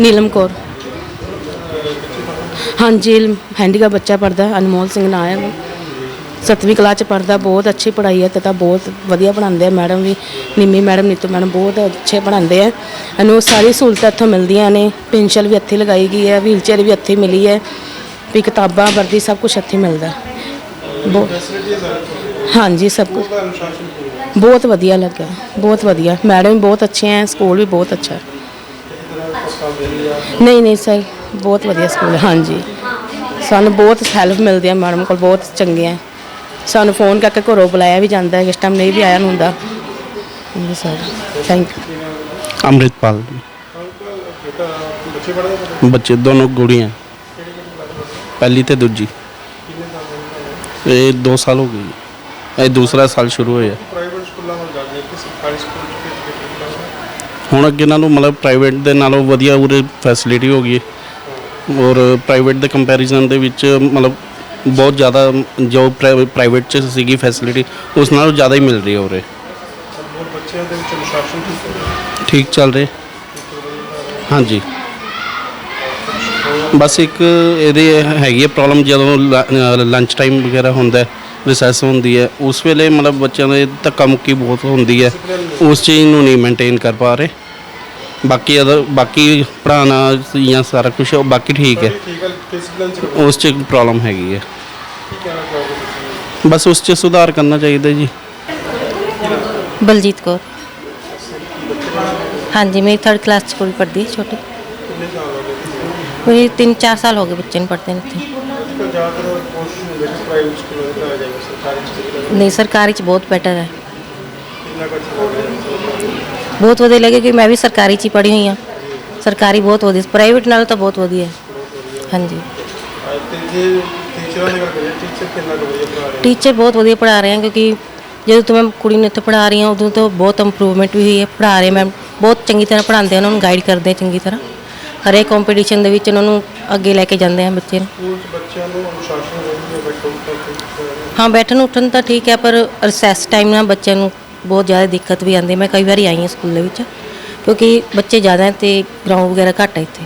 ਨੀਲਮ ਕੌਰ। ਹਾਂਜੀ ਹੈਂਡੀਕਾ ਬੱਚਾ ਪੜਦਾ ਅਨਮੋਲ ਸਿੰਘ ਨਾਂ ਹੈ ਸੱਤਵੀਂ ਕਲਾਸ ਚ ਪੜਦਾ ਬਹੁਤ ਅੱਛੀ ਪੜ੍ਹਾਈ ਹੈ ਤथा ਬਹੁਤ ਵਧੀਆ ਪੜ੍ਹਾਉਂਦੇ ਆ ਮੈਡਮ ਵੀ। ਨਿੰਮੀ ਮੈਡਮ, ਨੀਤੂ ਮੈਡਮ ਬਹੁਤ ਅੱਛੇ ਪੜ੍ਹਾਉਂਦੇ ਆ। ਇਹਨੂੰ ਸਾਰੀ ਸਹੂਲਤਾਂ ਇੱਥੋਂ ਮਿਲਦੀਆਂ ਨੇ। ਪੈਨਸ਼ਨ ਵੀ ਇੱਥੇ ਲਗਾਈ ਗਈ ਹੈ ਵੀਲਚੇਅਰ ਵੀ ਇੱਥੇ ਮਿਲੀ ਹੈ। ਵੀ ਕਿਤਾਬਾਂ, ਵਰਦੀ ਸਭ ਕੁਝ ਇੱਥੇ ਮਿਲਦਾ। ਬਹੁਤ ਹਾਂਜੀ, ਸਭ ਕੁਝ ਬਹੁਤ ਵਧੀਆ ਲੱਗਾ, ਬਹੁਤ ਵਧੀਆ। ਮੈਡਮ ਵੀ ਬਹੁਤ ਅੱਛੇ ਹੈ, ਸਕੂਲ ਵੀ ਬਹੁਤ ਅੱਛਾ। ਹੈ ਨਹੀਂ ਨਹੀਂ ਸਰ ਬਹੁਤ ਵਧੀਆ ਸਕੂਲ ਹੈ। ਹਾਂਜੀ। ਸਾਨੂੰ ਬਹੁਤ ਹੈਲਪ ਮਿਲਦੀ ਹੈ ਮੈਡਮ ਕੋਲ ਬਹੁਤ ਚੰਗੇ ਹੈ ਸਾਨੂੰ ਫੋਨ ਕਰਕੇ ਘਰੋਂ ਬੁਲਾਇਆ ਵੀ ਜਾਂਦਾ ਹੈ ਕਿਸ ਟਾਈਮ ਨਹੀਂ ਵੀ ਆਇਆ ਨੂੰ ਹੁੰਦਾ। ਹਾਂਜੀ ਸਰ ਥੈਂਕ ਯੂ ਅੰਮ੍ਰਿਤਪਾਲ ਬੱਚੇ ਦੋਨੋਂ ਕੁੜੀਆਂ ਪਹਿਲੀ ਤੇ ਦੂਜੀ। ਇਹ 2 ਸਾਲ ਹੋ ਗਏ ਜੀ। ਇਹ ਦੂਸਰਾ ਸਾਲ ਸ਼ੁਰੂ ਹੋਇਆ। ਪ੍ਰਾਈਵੇਟ ਸਕੂਲਾਂ ਵੱਲ ਜਾਂਦੇ ਕਿ ਸਰਕਾਰੀ ਸਕੂਲ ਚ ਕਿਹੜੀ ਕਿਹੜੀ ਕਲਾਸ ਹੁਣ ਅੱਗੇ ਨਾਲੋਂ ਮਤਲਬ ਪ੍ਰਾਈਵੇਟ ਦੇ ਨਾਲੋਂ ਵਧੀਆ ਉਰੇ ਫੈਸਿਲਿਟੀ ਹੋ ਗਈ ਹੈ। ਔਰ ਪ੍ਰਾਈਵੇਟ ਦੇ ਕੰਪੈਰੀਜ਼ਨ ਦੇ ਵਿੱਚ ਮਤਲਬ ਬਹੁਤ ਜ਼ਿਆਦਾ ਜੋ ਪ੍ਰਾਈਵੇਟ ਚ ਸੀਗੀ ਫੈਸਿਲਿਟੀ ਉਸ ਨਾਲੋਂ ਜ਼ਿਆਦਾ ਹੀ ਮਿਲ ਰਹੀ ਹੈ ਉਰੇ। ਬੱਚਿਆਂ ਦੇ ਵਿੱਚ ਅਨੁਸ਼ਾਸਨ ਠੀਕ ਚੱਲ ਰਹੇ। ਹਾਂਜੀ। ਬਸ ਇੱਕ ਇਹਦੇ ਹੈਗੀ ਹੈ ਪ੍ਰੋਬਲਮ ਜਦੋਂ ਲੰਚ ਟਾਈਮ ਵਗੈਰਾ ਹੁੰਦਾ ਹੈ। ਰਿਸੈਸ ਹੁੰਦੀ ਹੈ। ਉਸ ਵੇਲੇ ਮਤਲਬ ਬੱਚਿਆਂ ਦੇ ਧੱਕਾ ਮੁੱਕੀ ਬਹੁਤ ਹੁੰਦੀ ਹੈ। ਉਸ ਚੀਜ਼ ਨੂੰ ਨਹੀਂ ਮੇਨਟੇਨ ਕਰ ਪਾ ਰਹੇ। ਬਾਕੀ ਅਦਰ ਬਾਕੀ ਪੜ੍ਹਾਉਣਾ ਜਾਂ ਸਾਰਾ ਕੁਝ ਬਾਕੀ ਠੀਕ ਹੈ। ਉਸ 'ਚ ਪ੍ਰੋਬਲਮ ਹੈਗੀ ਹੈ। ਬਸ ਉਸ 'ਚ ਸੁਧਾਰ ਕਰਨਾ ਚਾਹੀਦਾ ਜੀ। ਬਲਜੀਤ ਕੌਰ। ਹਾਂਜੀ ਮੇਰੀ ਥਰਡ ਕਲਾਸ ਚ ਹੈ ਛੋਟੀ। ਹੋ ਗਏ? ਮੇਰੀ 3-4 ਸਾਲ ਹੋ ਗਏ ਬੱਚੇ ਨੂੰ ਪੜ੍ਹਦੇ ਨੂੰ ਇੱਥੇ। ਪ੍ਰਾਈਵੇਟ ਸਕੂਲਾਂ ਸਰਕਾਰੀ ਸਕੂਲਾਂ ਨਹੀਂ ਸਰਕਾਰੀ ਚ ਬਹੁਤ ਬੈਟਰ ਹੈ। ਕਿੰਨਾ ਕੁ ਅੱਛਾ ਲੱਗ ਰਿਹਾ ਬਹੁਤ ਵਧੀਆ ਲੱਗੇ ਕਿ ਮੈਂ ਵੀ ਸਰਕਾਰੀ ਚ ਹੀ ਪੜ੍ਹੀ ਹੋਈ ਹਾਂ। ਸਰਕਾਰੀ ਬਹੁਤ ਵਧੀਆ ਪ੍ਰਾਈਵੇਟ ਨਾਲੋਂ ਤਾਂ ਬਹੁਤ ਵਧੀਆ ਹੈ। ਹਾਂਜੀ। ਅੱਜ ਤੇ ਜੇ ਟੀਚਰਾਂ ਦੀ ਗੱਲ ਕਰੀਏ ਟੀਚਰ ਕਿੰਨਾ ਕੁ ਵਧੀਆ ਪੜ੍ਹਾ ਰਹੇ? ਟੀਚਰ ਬਹੁਤ ਵਧੀਆ ਪੜ੍ਹਾ ਰਹੇ ਹਨ ਕਿਉਂਕਿ ਜਦੋਂ ਤੋਂ ਮੈਂ ਕੁੜੀ ਨੂੰ ਇੱਥੇ ਪੜ੍ਹਾ ਰਹੀ ਹਾਂ ਉਦੋਂ ਤੋਂ ਬਹੁਤ ਇੰਪਰੂਵਮੈਂਟ ਵੀ ਹੋਈ ਹੈ ਪੜ੍ਹਾ ਰਹੇ ਮੈਮ ਬਹੁਤ ਚੰਗੀ ਤਰ੍ਹਾਂ ਪੜ੍ਹਾਉਂਦੇ ਆ ਉਹਨਾਂ ਨੂੰ ਗਾਈਡ ਕਰਦੇ ਆ ਚੰਗੀ ਤਰ੍ਹਾਂ। ਹਰੇਕ ਕੰਪੀਟੀਸ਼ਨ ਦੇ ਵਿੱਚ ਉਹਨਾਂ ਨੂੰ ਅੱਗੇ ਲੈ ਕੇ ਜਾਂਦੇ ਆ ਬੱਚੇ ਨੂੰ। ਸਕੂਲ ਚ ਬੱਚਿਆਂ ਨੂੰ ਅਨੁਸ਼ਾਸਨ ਰਹਿੰਦੀ ਹੈ ਬੈਠੋ ਤੱਕ ਹਾਂ ਬੈਠਣ ਉੱਠਣ ਤਾਂ ਠੀਕ ਹੈ ਪਰ ਰਿਸੈਸ ਟਾਈਮ ਨਾਲ ਬੱਚਿਆਂ ਨੂੰ ਬਹੁਤ ਜ਼ਿਆਦਾ ਦਿੱਕਤ ਵੀ ਆਉਂਦੀ ਹੈ। ਮੈਂ ਕਈ ਵਾਰੀ ਆਈ ਹਾਂ ਸਕੂਲ ਦੇ ਵਿੱਚ ਕਿਉਂਕਿ ਬੱਚੇ ਜ਼ਿਆਦਾ ਹੈ ਤੇ ਗਰਾਊਂਡ ਵਗੈਰਾ ਘੱਟ ਹੈ ਇੱਥੇ।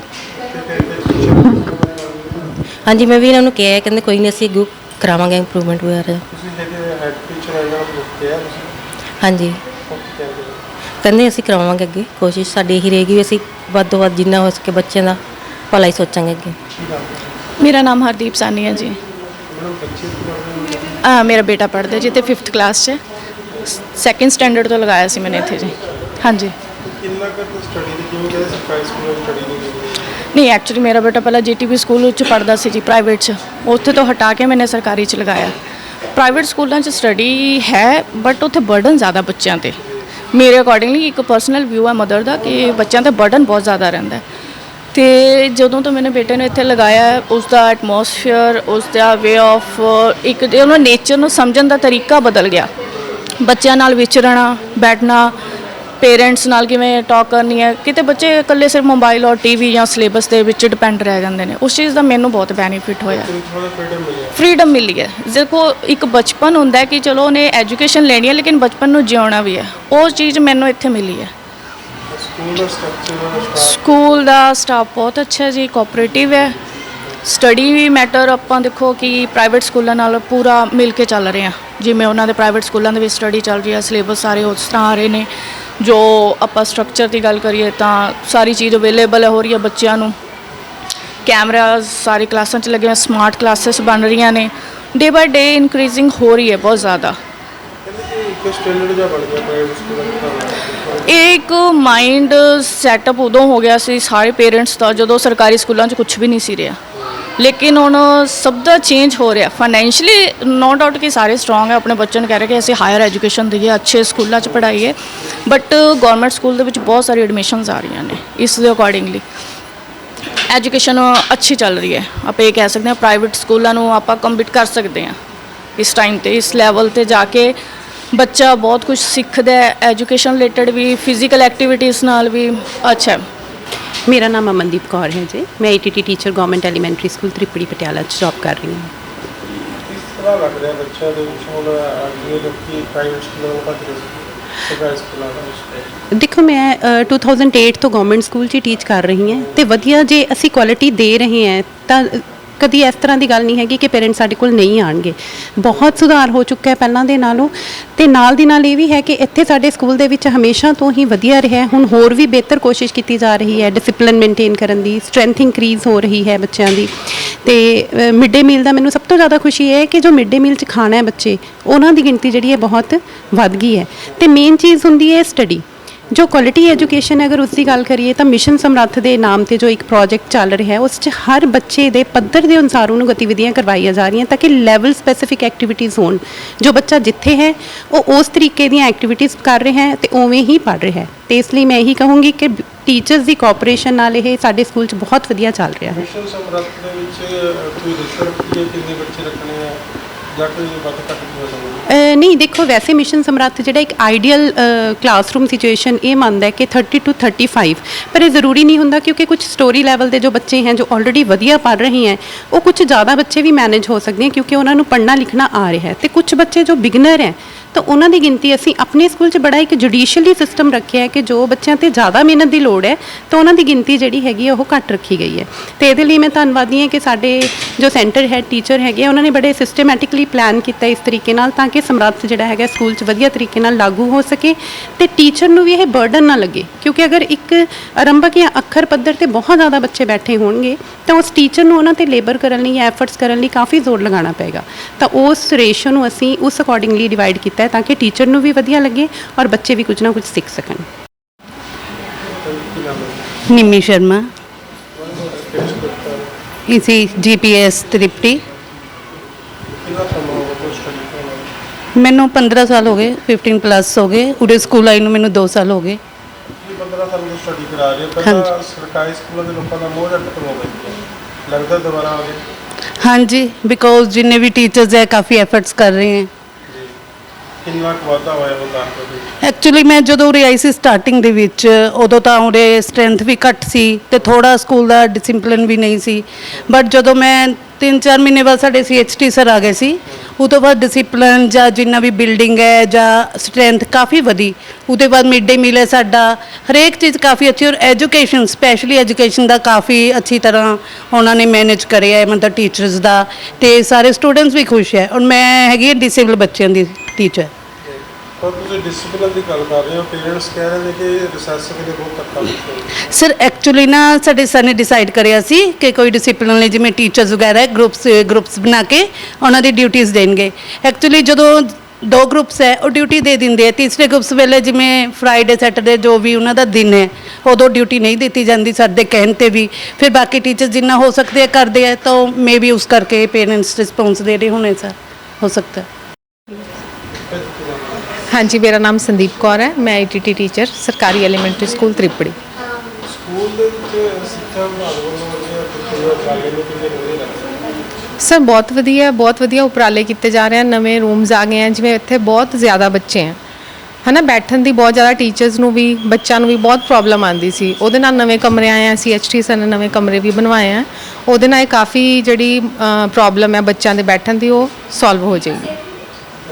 ਹਾਂਜੀ ਮੈਂ ਵੀ ਇਹਨਾਂ ਨੂੰ ਕਿਹਾ ਹੈ ਕਹਿੰਦੇ ਕੋਈ ਨਹੀਂ ਅਸੀਂ ਅੱਗੋਂ ਕਰਾਵਾਂਗੇ ਇੰਪਰੂਵਮੈਂਟ ਵਗੈਰਾ। ਤੁਸੀਂ ਜਿਹੜੇ ਹੈਡ ਟੀਚਰ ਹੈ ਇਹਨਾਂ ਨੂੰ ਕਿਹਾ ਤੁਸੀਂ? ਹਾਂਜੀ। ਉਹ ਕੀ ਕਹਿੰਦੇ ਨੇ? ਕਹਿੰਦੇ ਅਸੀਂ ਕਰਾਵਾਂਗੇ ਅੱਗੇ ਕੋਸ਼ਿਸ਼ ਸਾਡੀ ਇਹੀ ਰਹੇਗੀ ਵੀ ਅਸੀਂ ਵੱਧ ਤੋਂ ਵੱਧ ਜਿੰਨਾ ਹੋ ਸਕੇ ਬੱਚਿਆਂ ਦਾ ਭਲਾ ਹੀ ਸੋਚਾਂਗੇ ਅੱਗੇ। ਮੇਰਾ ਨਾਮ ਹਰਦੀਪ ਸਾਨੀ ਹੈ ਜੀ। ਆ ਮੇਰਾ ਬੇਟਾ ਪੜ੍ਹਦਾ ਜੀ ਤੇ 5th ਕਲਾਸ 'ਚ ਸੈਕਿੰਡ ਸਟੈਂਡਰਡ ਤੋਂ ਲਗਾਇਆ ਸੀ ਮੈंने ਇੱਥੇ ਜੀ। ਹਾਂਜੀ। ਕਿੰਨਾ ਕੁ ਸਟੱਡੀ ਦੀ ਕਿਉਂ ਕਹਿੰਦੇ ਸਰਕਾਰੀ ਸਕੂਲਾਂ ਵਿੱਚ ਸਟੱਡੀ ਨਹੀਂ ਐਕਚੁਅਲੀ ਮੇਰਾ ਬੇਟਾ ਪਹਿਲਾਂ ਜੀਟੀਬੀ ਸਕੂਲ ਵਿੱਚ ਪੜ੍ਹਦਾ ਸੀ ਜੀ ਪ੍ਰਾਈਵੇਟ 'ਚ। ਉੱਥੇ ਤੋਂ ਹਟਾ ਕੇ ਮੈंने ਸਰਕਾਰੀ 'ਚ ਲਗਾਇਆ। ਪ੍ਰਾਈਵੇਟ ਸਕੂਲਾਂ 'ਚ ਸਟੱਡੀ ਹੈ ਬਟ ਉੱਥੇ ਬਰਡਨ ਜ਼ਿਆਦਾ ਬੱਚਿਆਂ ਤੇ। ਮੇਰੇ ਅਕੋਰਡਿੰਗਲੀ ਇੱਕ ਪਰਸਨਲ ਵਿਊ ਹੈ ਮਦਰ ਦਾ ਕਿ ਬੱਚਿਆਂ ਤੇ ਬਰਡਨ ਬਹੁਤ ਜ਼ਿਆਦਾ ਰਹਿੰਦਾ ਹੈ। ਤੇ ਜਦੋਂ ਤੋਂ ਮੈंने ਬੇਟੇ ਨੂੰ ਇੱਥੇ ਲਗਾਇਆ ਹੈ, ਉਸ ਦਾ ਐਟਮੋਸਫੀਅਰ ਉਸ ਦਾ ਵੇ ਆਫ ਇੱਕ ਜੇ ਉਹਨਾਂ ਨੇਚਰ ਨੂੰ ਸਮਝਣ ਦਾ ਤਰੀਕਾ ਬਦਲ ਗਿਆ। ਬੱਚਿਆਂ ਨਾਲ ਵਿਚਰਨਾ ਬੈਠਣਾ ਪੇਰੈਂਟਸ ਨਾਲ ਕਿਵੇਂ ਟਾਕ ਕਰਨੀ ਹੈ? ਕਿਤੇ ਬੱਚੇ ਇਕੱਲੇ ਸਿਰਫ ਮੋਬਾਈਲ ਔਰ ਟੀਵੀ ਜਾਂ ਸਿਲੇਬਸ ਦੇ ਵਿੱਚ ਡਿਪੈਂਡ ਰਹਿ ਜਾਂਦੇ ਨੇ। ਉਸ ਚੀਜ਼ ਦਾ ਮੈਨੂੰ ਬਹੁਤ ਬੈਨੀਫਿਟ ਹੋਇਆ। ਫ੍ਰੀडम ਮਿਲੀ ਹੈ। ਦੇਖੋ ਇੱਕ ਬਚਪਨ ਹੁੰਦਾ ਹੈ ਕਿ ਚਲੋ ਉਹਨੇ ਐਜੂਕੇਸ਼ਨ ਲੈਣੀ ਹੈ ਲੇਕਿਨ ਬਚਪਨ ਨੂੰ ਜਿਉਣਾ ਵੀ ਹੈ। ਉਹ ਚੀਜ਼ ਮੈਨੂੰ ਇੱਥੇ ਮਿਲੀ ਹੈ। ਸਕੂਲ ਦਾ ਸਟਾਫ ਬਹੁਤ ਅੱਛਾ ਜੀ ਕੋਆਪਰੇਟਿਵ ਹੈ। ਸਟੱਡੀ ਵੀ ਮੈਟਰ ਆਪਾਂ ਦੇਖੋ ਕਿ ਪ੍ਰਾਈਵੇਟ ਸਕੂਲਾਂ ਨਾਲ ਪੂਰਾ ਮਿਲ ਕੇ ਚੱਲ ਰਹੇ ਆ ਜਿਵੇਂ ਉਹਨਾਂ ਦੇ ਪ੍ਰਾਈਵੇਟ ਸਕੂਲਾਂ ਦੇ ਵਿੱਚ ਸਟੱਡੀ ਚੱਲ ਰਹੀ ਹੈ ਸਿਲੇਬਸ ਸਾਰੇ ਉਸ ਤਰ੍ਹਾਂ ਆ ਰਹੇ ਨੇ। ਜੋ ਆਪਾਂ ਸਟਰਕਚਰ ਦੀ ਗੱਲ ਕਰੀਏ ਤਾਂ ਸਾਰੀ ਚੀਜ਼ ਅਵੇਲੇਬਲ ਹੋ ਰਹੀ ਹੈ ਬੱਚਿਆਂ ਨੂੰ। ਕੈਮਰਾਸ ਸਾਰੇ ਕਲਾਸਾਂ 'ਚ ਲੱਗੇ ਹੋਏ ਸਮਾਰਟ ਕਲਾਸਿਸ ਬਣ ਰਹੀਆਂ ਨੇ। ਡੇ ਬਾਏ ਡੇ ਇਨਕਰੀਜ਼ਿੰਗ ਹੋ ਰਹੀ ਹੈ ਬਹੁਤ ਜ਼ਿਆਦਾ। ਇਹ ਇੱਕ ਮਾਈਂਡ ਸੈਟਅਪ ਉਦੋਂ ਹੋ ਗਿਆ ਸੀ, ਸਾਰੇ ਪੇਰੈਂਟਸ ਦਾ, ਜਦੋਂ ਸਰਕਾਰੀ ਸਕੂਲਾਂ 'ਚ ਕੁਝ ਵੀ ਨਹੀਂ ਸੀ ਰਿਹਾ। ਲੇਕਿਨ ਹੁਣ ਸਭ ਦਾ ਚੇਂਜ ਹੋ ਰਿਹਾ। ਫਾਈਨੈਂਸ਼ਲੀ ਨੋ ਡਾਊਟ ਕਿ ਸਾਰੇ ਸਟਰੋਂਗ ਹੈ ਆਪਣੇ ਬੱਚਿਆਂ ਨੂੰ ਕਹਿ ਰਹੇ ਕਿ ਅਸੀਂ ਹਾਇਰ ਐਜੂਕੇਸ਼ਨ ਦਈਏ, ਅੱਛੇ ਸਕੂਲਾਂ 'ਚ ਪੜ੍ਹਾਈਏ। ਬਟ ਗਵਰਨਮੈਂਟ ਸਕੂਲ ਦੇ ਵਿੱਚ ਬਹੁਤ ਸਾਰੀ ਐਡਮਿਸ਼ਨਸ ਆ ਰਹੀਆਂ ਨੇ, ਇਸ ਦੇ ਅਕੋਰਡਿੰਗਲੀ ਐਜੂਕੇਸ਼ਨ ਅੱਛੀ ਚੱਲ ਰਹੀ ਹੈ। ਆਪਾਂ ਇਹ ਕਹਿ ਸਕਦੇ ਹਾਂ ਪ੍ਰਾਈਵੇਟ ਸਕੂਲਾਂ ਨੂੰ ਆਪਾਂ ਕੰਪੀਟ ਕਰ ਸਕਦੇ ਹਾਂ। ਇਸ ਟਾਈਮ ਤੇ, ਇਸ ਲੈਵਲ ਤੇ ਜਾ ਕੇ ਬੱਚਾ ਬਹੁਤ ਕੁਝ ਸਿੱਖਦਾ ਹੈ। ਐਜੂਕੇਸ਼ਨ ਰਿਲੇਟਡ ਵੀ ਫਿਜ਼ੀਕਲ ਐਕਟੀਵਿਟੀਜ਼ ਨਾਲ ਵੀ, ਅੱਛਾ। ਮੇਰਾ ਨਾਮ ਅਮਨਦੀਪ ਕੌਰ ਹੈ ਜੀ। ਮੈਂ ETT teacher government elementary school Tripuri Patiala 'ਚ ਜੌਬ ਕਰ ਰਹੀ ਹਾਂ। ਕਿਸ ਤਰ੍ਹਾਂ ਲੱਗ ਰਿਹਾ ਬੱਚਿਆਂ ਦੇ ਵਿੱਚ ਹੁਣ ਅੱਗੇ ਲੋਕੀ ਪ੍ਰਾਈਵੇਟ ਸਕੂਲਾਂ ਨੂੰ ਭੱਜ ਰਹੇ ਸੀ ਸਰਕਾਰੀ ਸਕੂਲਾਂ ਦਾ ਵਿੱਚ? ਦੇਖੋ ਮੈਂ ਅ, 2008 ਤੋਂ ਗਵਰਨਮੈਂਟ ਸਕੂਲ 'ਚ ਟੀਚ ਕਰ ਰਹੀ ਹਾਂ ਤੇ ਵਧੀਆ ਜੇ ਅਸੀਂ ਕੁਆਲਿਟੀ ਦੇ ਰਹੇ ਹਾਂ ਤਾਂ ਕਦੀ ਇਸ ਤਰ੍ਹਾਂ ਦੀ ਗੱਲ ਨਹੀਂ ਹੈਗੀ ਕਿ ਪੇਰੈਂਟਸ ਸਾਡੇ ਕੋਲ ਨਹੀਂ ਆਣਗੇ ਬਹੁਤ ਸੁਧਾਰ ਹੋ ਚੁੱਕਾ ਹੈ ਪਹਿਲਾਂ ਦੇ ਨਾਲੋਂ। ਤੇ ਨਾਲ ਦੀ ਨਾਲ ਇਹ ਵੀ ਹੈ ਕਿ ਇੱਥੇ ਸਾਡੇ ਸਕੂਲ ਦੇ ਵਿੱਚ ਹਮੇਸ਼ਾ ਤੋਂ ਹੀ ਵਧੀਆ ਰਿਹਾ ਹੁਣ ਹੋਰ ਵੀ ਬਿਹਤਰ ਕੋਸ਼ਿਸ਼ ਕੀਤੀ ਜਾ ਰਹੀ ਹੈ ਡਿਸਪਲਿਨ ਮੇਨਟੇਨ ਕਰਨ ਦੀ ਸਟਰੈਂਥ ਇਨਕਰੀਜ਼ ਹੋ ਰਹੀ ਹੈ ਬੱਚਿਆਂ ਦੀ। ਤੇ ਮਿਡ ਡੇ ਮੀਲ ਦਾ ਮੈਨੂੰ ਸਭ ਤੋਂ ਜ਼ਿਆਦਾ ਖੁਸ਼ੀ ਇਹ ਹੈ ਕਿ ਜੋ ਮਿਡ ਡੇ ਮੀਲ 'ਚ ਖਾਣਾ ਹੈ ਬੱਚੇ, ਉਹਨਾਂ ਦੀ ਗਿਣਤੀ ਜਿਹੜੀ ਹੈ ਬਹੁਤ ਵੱਧ ਗਈ ਹੈ। ਤੇ ਮੇਨ ਚੀਜ਼ ਹੁੰਦੀ ਹੈ ਸਟੱਡੀ ਜੋ ਕੁਆਲਿਟੀ ਐਜੂਕੇਸ਼ਨ ਅਗਰ ਉਸ ਦੀ ਗੱਲ ਕਰੀਏ ਤਾਂ ਮਿਸ਼ਨ ਸਮਰੱਥ ਦੇ ਨਾਮ ਤੇ ਜੋ ਇੱਕ ਪ੍ਰੋਜੈਕਟ ਚੱਲ ਰਿਹਾ ਹੈ ਉਸ 'ਚ ਹਰ ਬੱਚੇ ਦੇ ਪੱਧਰ ਦੇ ਅਨੁਸਾਰ ਉਹਨੂੰ ਗਤੀਵਿਧੀਆਂ ਕਰਵਾਈਆਂ ਜਾ ਰਹੀਆਂ ਤਾਂ ਕਿ ਲੈਵਲ ਸਪੈਸੀਫਿਕ ਐਕਟੀਵਿਟੀਜ਼ ਹੋਣ। ਜੋ ਬੱਚਾ ਜਿੱਥੇ ਹੈ ਉਹ ਉਸ ਤਰੀਕੇ ਦੀਆਂ ਐਕਟੀਵਿਟੀਜ਼ ਕਰ ਰਿਹਾ ਹੈ ਤੇ ਉਵੇਂ ਹੀ ਪੜ੍ਹ ਰਿਹਾ ਹੈ। ਤੇ ਇਸ ਲਈ ਮੈਂ ਇਹੀ ਕਹੂੰਗੀ ਕਿ ਟੀਚਰਸ ਦੀ ਕੋਆਪਰੇਸ਼ਨ ਨਾਲ ਇਹ ਸਾਡੇ ਸਕੂਲ 'ਚ ਬਹੁਤ ਵਧੀਆ ਚੱਲ ਰਿਹਾ ਹੈ। ਮਿਸ਼ਨ ਸਮਰੱਥ ਦੇ ਵਿੱਚ ਅ, ਕੋਈ ਰਿਸ਼ਵਤ ਕਿੰਨੇ ਬੱਚੇ ਰੱਖਣੇ ਆ? ਜਾਂ ਕੋਈ ਵੱਧ ਘੱਟ ਵੀ ਹੋ ਸਕਦਾ ਅਹ, ਨਹੀਂ, ਦੇਖੋ, ਵੈਸੇ ਮਿਸ਼ਨ ਸਮਰੱਥ ਜਿਹੜਾ ਇੱਕ ਆਈਡੀਅਲ ਕਲਾਸਰੂਮ ਸਿਚੁਏਸ਼ਨ ਇਹ ਮੰਨਦਾ ਹੈ ਕਿ 30 ਟੂ 35 ਪਰ ਇਹ ਜ਼ਰੂਰੀ ਨਹੀਂ ਹੁੰਦਾ ਕਿਉਂਕਿ ਕੁਝ ਸਟੋਰੀ ਲੈਵਲ ਦੇ ਜੋ ਬੱਚੇ ਹੈ, ਜੋ ਆਲਰੇਡੀ ਵਧੀਆ ਪੜ੍ਹ ਰਹੇ ਹੈ, ਉਹ ਕੁਝ ਜ਼ਿਆਦਾ ਬੱਚੇ ਵੀ ਮੈਨੇਜ ਹੋ ਸਕਦੇ ਹੈ ਕਿਉਂਕਿ ਉਹਨਾਂ ਨੂੰ ਪੜ੍ਹਨਾ ਲਿਖਣਾ ਆ ਰਿਹਾ ਹੈ। ਤੇ ਕੁਝ ਬੱਚੇ ਜੋ ਬਿਗਨਰ ਹੈ ਤਾਂ ਉਹਨਾਂ ਦੀ ਗਿਣਤੀ ਅਸੀਂ ਆਪਣੇ ਸਕੂਲ 'ਚ ਬੜਾ ਇੱਕ ਜੁਡੀਸ਼ੀਅਲੀ ਸਿਸਟਮ ਰੱਖਿਆ ਹੈ ਕਿ ਜੋ ਬੱਚਿਆਂ ਤੇ ਜ਼ਿਆਦਾ ਮਿਹਨਤ ਦੀ ਲੋੜ ਹੈ ਤਾਂ ਉਹਨਾਂ ਦੀ ਗਿਣਤੀ ਜਿਹੜੀ ਹੈਗੀ ਹੈ ਉਹ ਘੱਟ ਰੱਖੀ ਗਈ ਹੈ। ਤੇ ਇਹਦੇ ਲਈ ਮੈਂ ਧੰਨਵਾਦੀ ਹਾਂ ਕਿ ਸਾਡੇ ਜੋ ਸੈਂਟਰ ਹੈਡ ਟੀਚਰ ਹੈਗੇ ਆ, ਉਹਨਾਂ ਨੇ ਬੜੇ ਸਿਸਟਮੈਟਿਕਲੀ ਪਲਾਨ ਕੀਤਾ ਇਸ ਤਰੀਕੇ ਨਾਲ ਤਾਂ ਕਿ ਸਮਰੱਥ ਜਿਹੜਾ ਹੈਗਾ ਸਕੂਲ 'ਚ ਵਧੀਆ ਤਰੀਕੇ ਨਾਲ ਲਾਗੂ ਹੋ ਸਕੇ ਤੇ ਟੀਚਰ ਨੂੰ ਵੀ ਇਹ ਬਰਡਨ ਨਾ ਲੱਗੇ। ਕਿਉਂਕਿ ਅਗਰ ਇੱਕ ਆਰੰਭਕ ਜਾਂ ਅੱਖਰ ਪੱਧਰ ਤੇ ਬਹੁਤ ਜ਼ਿਆਦਾ ਬੱਚੇ ਬੈਠੇ ਹੋਣਗੇ ਤਾਂ ਉਸ ਟੀਚਰ ਨੂੰ ਉਹਨਾਂ ਤੇ ਲੇਬਰ ਕਰਨ ਲਈ ਜਾਂ ਐਫਰਟਸ ਕਰਨ ਲਈ ਕਾਫੀ ਜ਼ੋਰ ਲਗਾਉਣਾ ਪਏਗਾ। ਤਾਂ ਉਸ ਰੇਸ਼ੋ ਨੂੰ ਅਸੀਂ ਉਸ ਅਕੋਰਡਿੰਗਲੀ ਡਿਵਾਈਡ ਕੀਤਾ ਹੈ ਤਾਂ ਕਿ ਟੀਚਰ ਨੂੰ ਵੀ ਵਧੀਆ ਲੱਗੇ ਔਰ ਬੱਚੇ ਵੀ ਕੁਝ ਨਾ ਕੁਝ ਸਿੱਖ ਸਕਣ। ਨਿੰਮੀ ਸ਼ਰਮਾ। ਇਸੀ ਜੀਪੀਐਸ ਤ੍ਰਿਪਟੀ ਮੈਨੂੰ 15 ਸਾਲ ਹੋ ਗਏ 15 ਪਲੱਸ ਹੋ ਗਏ। ਉਰੇ ਸਕੂਲ ਆਈ ਨੂੰ ਮੈਨੂੰ 2 ਸਾਲ ਹੋ ਗਏ। ਇਹ 15 ਸਾਲ ਤੋਂ ਸਟੱਡੀ ਕਰਾ ਰਹੇ ਹੋ ਪਹਿਲਾਂ ਸਰਕਾਰੀ ਸਕੂਲਾਂ ਦੇ ਲੋਕਾਂ ਦਾ ਮੋਹ ਜਾਂ ਖਤਮ ਹੋ ਗਿਆ ਲੱਗਦਾ ਦੁਬਾਰਾ ਆ ਗਿਆ ਹਾਂਜੀ ਬਿਕੋਜ਼ ਜਿੰਨੇ ਵੀ ਟੀਚਰਸ ਹੈ ਕਾਫੀ ਐਫਰਟਸ ਕਰ ਰਹੇ ਹੈ। ਕਿੰਨਾ ਕੁ ਵਾਧਾ ਹੋਇਆ ਬਤਾ ਕੇ ਐਕਚੁਅਲੀ ਮੈਂ ਜਦੋਂ ਉਰੇ ਆਈ ਸੀ ਸਟਾਰਟਿੰਗ ਦੇ ਵਿੱਚ, ਉਦੋਂ ਤਾਂ ਉਰੇ ਸਟਰੈਂਥ ਵੀ ਘੱਟ ਸੀ ਤੇ ਥੋੜਾ ਸਕੂਲ ਦਾ ਡਿਸਪਲਿਨ ਵੀ ਨਹੀਂ ਸੀ। ਬਟ ਜਦੋਂ ਮੈਂ 3-4 ਮਹੀਨੇ ਬਾਅਦ ਸਾਡੇ ਸੀਐਚਟੀ ਸਰ ਆ ਗਏ ਸੀ। ਉਹ ਤੋਂ ਬਾਅਦ ਡਿਸਪਲਿਨ ਜਾਂ ਜਿੰਨਾ ਵੀ ਬਿਲਡਿੰਗ ਹੈ ਜਾਂ ਸਟਰੈਂਥ ਕਾਫੀ ਵਧੀ। ਉਹਦੇ ਬਾਅਦ ਮਿਡ ਡੇ ਮੀਲ ਹੈ ਸਾਡਾ। ਹਰੇਕ ਚੀਜ਼ ਕਾਫੀ ਅੱਛੀ ਔਰ ਐਜੂਕੇਸ਼ਨ ਸਪੈਸ਼ਲੀ ਐਜੂਕੇਸ਼ਨ ਦਾ ਕਾਫੀ ਅੱਛੀ ਤਰ੍ਹਾਂ ਉਹਨਾਂ ਨੇ ਮੈਨੇਜ ਕਰਿਆ ਹੈ, ਮਤਲਬ ਟੀਚਰਸ ਦਾ। ਤੇ ਸਾਰੇ ਸਟੂਡੈਂਟਸ ਵੀ ਖੁਸ਼ ਹੈ। ਔਰ ਮੈਂ ਹੈਗੀ ਡਿਸੇਬਲ ਬੱਚਿਆਂ ਦੀ ਟੀਚਰ ਪਰ ਤੁਸੀਂ ਡਿਸਪਲਿਨ ਦੀ ਗੱਲ ਕਰ ਰਹੇ ਹੋ ਪੇਰੈਂਟਸ ਕਹਿ ਰਹੇ ਨੇ ਕਿ ਰਿਸੈਸ ਵੇਲੇ ਬਹੁਤ ਧੱਕਾ ਹੁੰਦਾ ਸਰ ਐਕਚੁਅਲੀ ਨਾ ਸਾਡੇ ਸਰ ਨੇ ਡਿਸਾਈਡ ਕਰਿਆ ਸੀ ਕਿ ਕੋਈ ਡਿਸਪਲਿਨ ਲਈ ਜਿਵੇਂ ਟੀਚਰਸ ਵਗੈਰਾ ਗਰੁੱਪਸ ਗਰੁੱਪਸ ਬਣਾ ਕੇ ਉਹਨਾਂ ਦੀ ਡਿਊਟੀਆਂ ਦੇਣਗੇ। ਐਕਚੁਅਲੀ ਜਦੋਂ ਦੋ ਗਰੁੱਪਸ ਹੈ ਉਹ ਡਿਊਟੀ ਦੇ ਦਿੰਦੇ ਆ। ਤੀਸਰੇ ਗਰੁੱਪਸ ਵੇਲੇ ਜਿਵੇਂ ਫਰਾਈਡੇ ਸੈਟਰਡੇ ਜੋ ਵੀ ਉਹਨਾਂ ਦਾ ਦਿਨ ਹੈ ਉਦੋਂ ਡਿਊਟੀ ਨਹੀਂ ਦਿੱਤੀ ਜਾਂਦੀ ਸਰ ਦੇ ਕਹਿਣ ਤੇ ਵੀ। ਫਿਰ ਬਾਕੀ ਟੀਚਰ ਜਿੰਨਾ ਹੋ ਸਕਦੇ ਆ ਕਰਦੇ ਆ ਤਾਂ ਮੇ ਵੀ ਉਸ ਕਰਕੇ ਪੇਰੈਂਟਸ ਰਿਸਪੌਂਸ ਦੇ ਰਹੇ ਹੋਣੇ ਸਰ ਹੋ ਸਕਦਾ। ਹਾਂਜੀ ਮੇਰਾ ਨਾਮ ਸੰਦੀਪ ਕੌਰ ਹੈ। ਮੈਂ ਆਈਟੀਟੀ ਟੀਚਰ ਸਰਕਾਰੀ ਐਲੀਮੈਂਟਰੀ ਸਕੂਲ ਤ੍ਰਿਪੜੀ। ਸਕੂਲ ਦੇ ਵਿੱਚ ਸਿੱਖਿਆ ਵਿਭਾਗ ਵੱਲੋਂ ਵਧੀਆ ਕਿਤੇ ਚਾਲੇ ਨੂੰ ਕਿੰਨੇ ਵਧੀਆ ਲੱਗਦਾ ਸਰ ਬਹੁਤ ਵਧੀਆ ਬਹੁਤ ਵਧੀਆ ਉਪਰਾਲੇ ਕੀਤੇ ਜਾ ਰਹੇ ਹਨ। ਨਵੇਂ ਰੂਮਸ ਆ ਗਏ ਹਨ ਜਿਵੇਂ ਇੱਥੇ ਬਹੁਤ ਜ਼ਿਆਦਾ ਬੱਚੇ ਹਨ। ਹਨਾ ਬੈਠਣ ਦੀ ਬਹੁਤ ਜ਼ਿਆਦਾ ਟੀਚਰਸ ਨੂੰ ਵੀ ਬੱਚਿਆਂ ਨੂੰ ਵੀ ਬਹੁਤ ਪ੍ਰੋਬਲਮ ਆਉਂਦੀ ਸੀ। ਉਹਦੇ ਨਾਲ ਨਵੇਂ ਕਮਰੇ ਆਏ ਆ ਸੀਐਚਟੀ ਸਰ ਨੇ ਨਵੇਂ ਕਮਰੇ ਵੀ ਬਣਵਾਏ ਆ ਉਹਦੇ ਨਾਲ ਇਹ ਕਾਫੀ ਜਿਹੜੀ ਪ੍ਰੋਬਲਮ ਹੈ ਬੱਚਿਆਂ ਦੇ ਬੈਠਣ ਦੀ ਉਹ ਸੋਲਵ ਹੋ ਜਾਏਗੀ।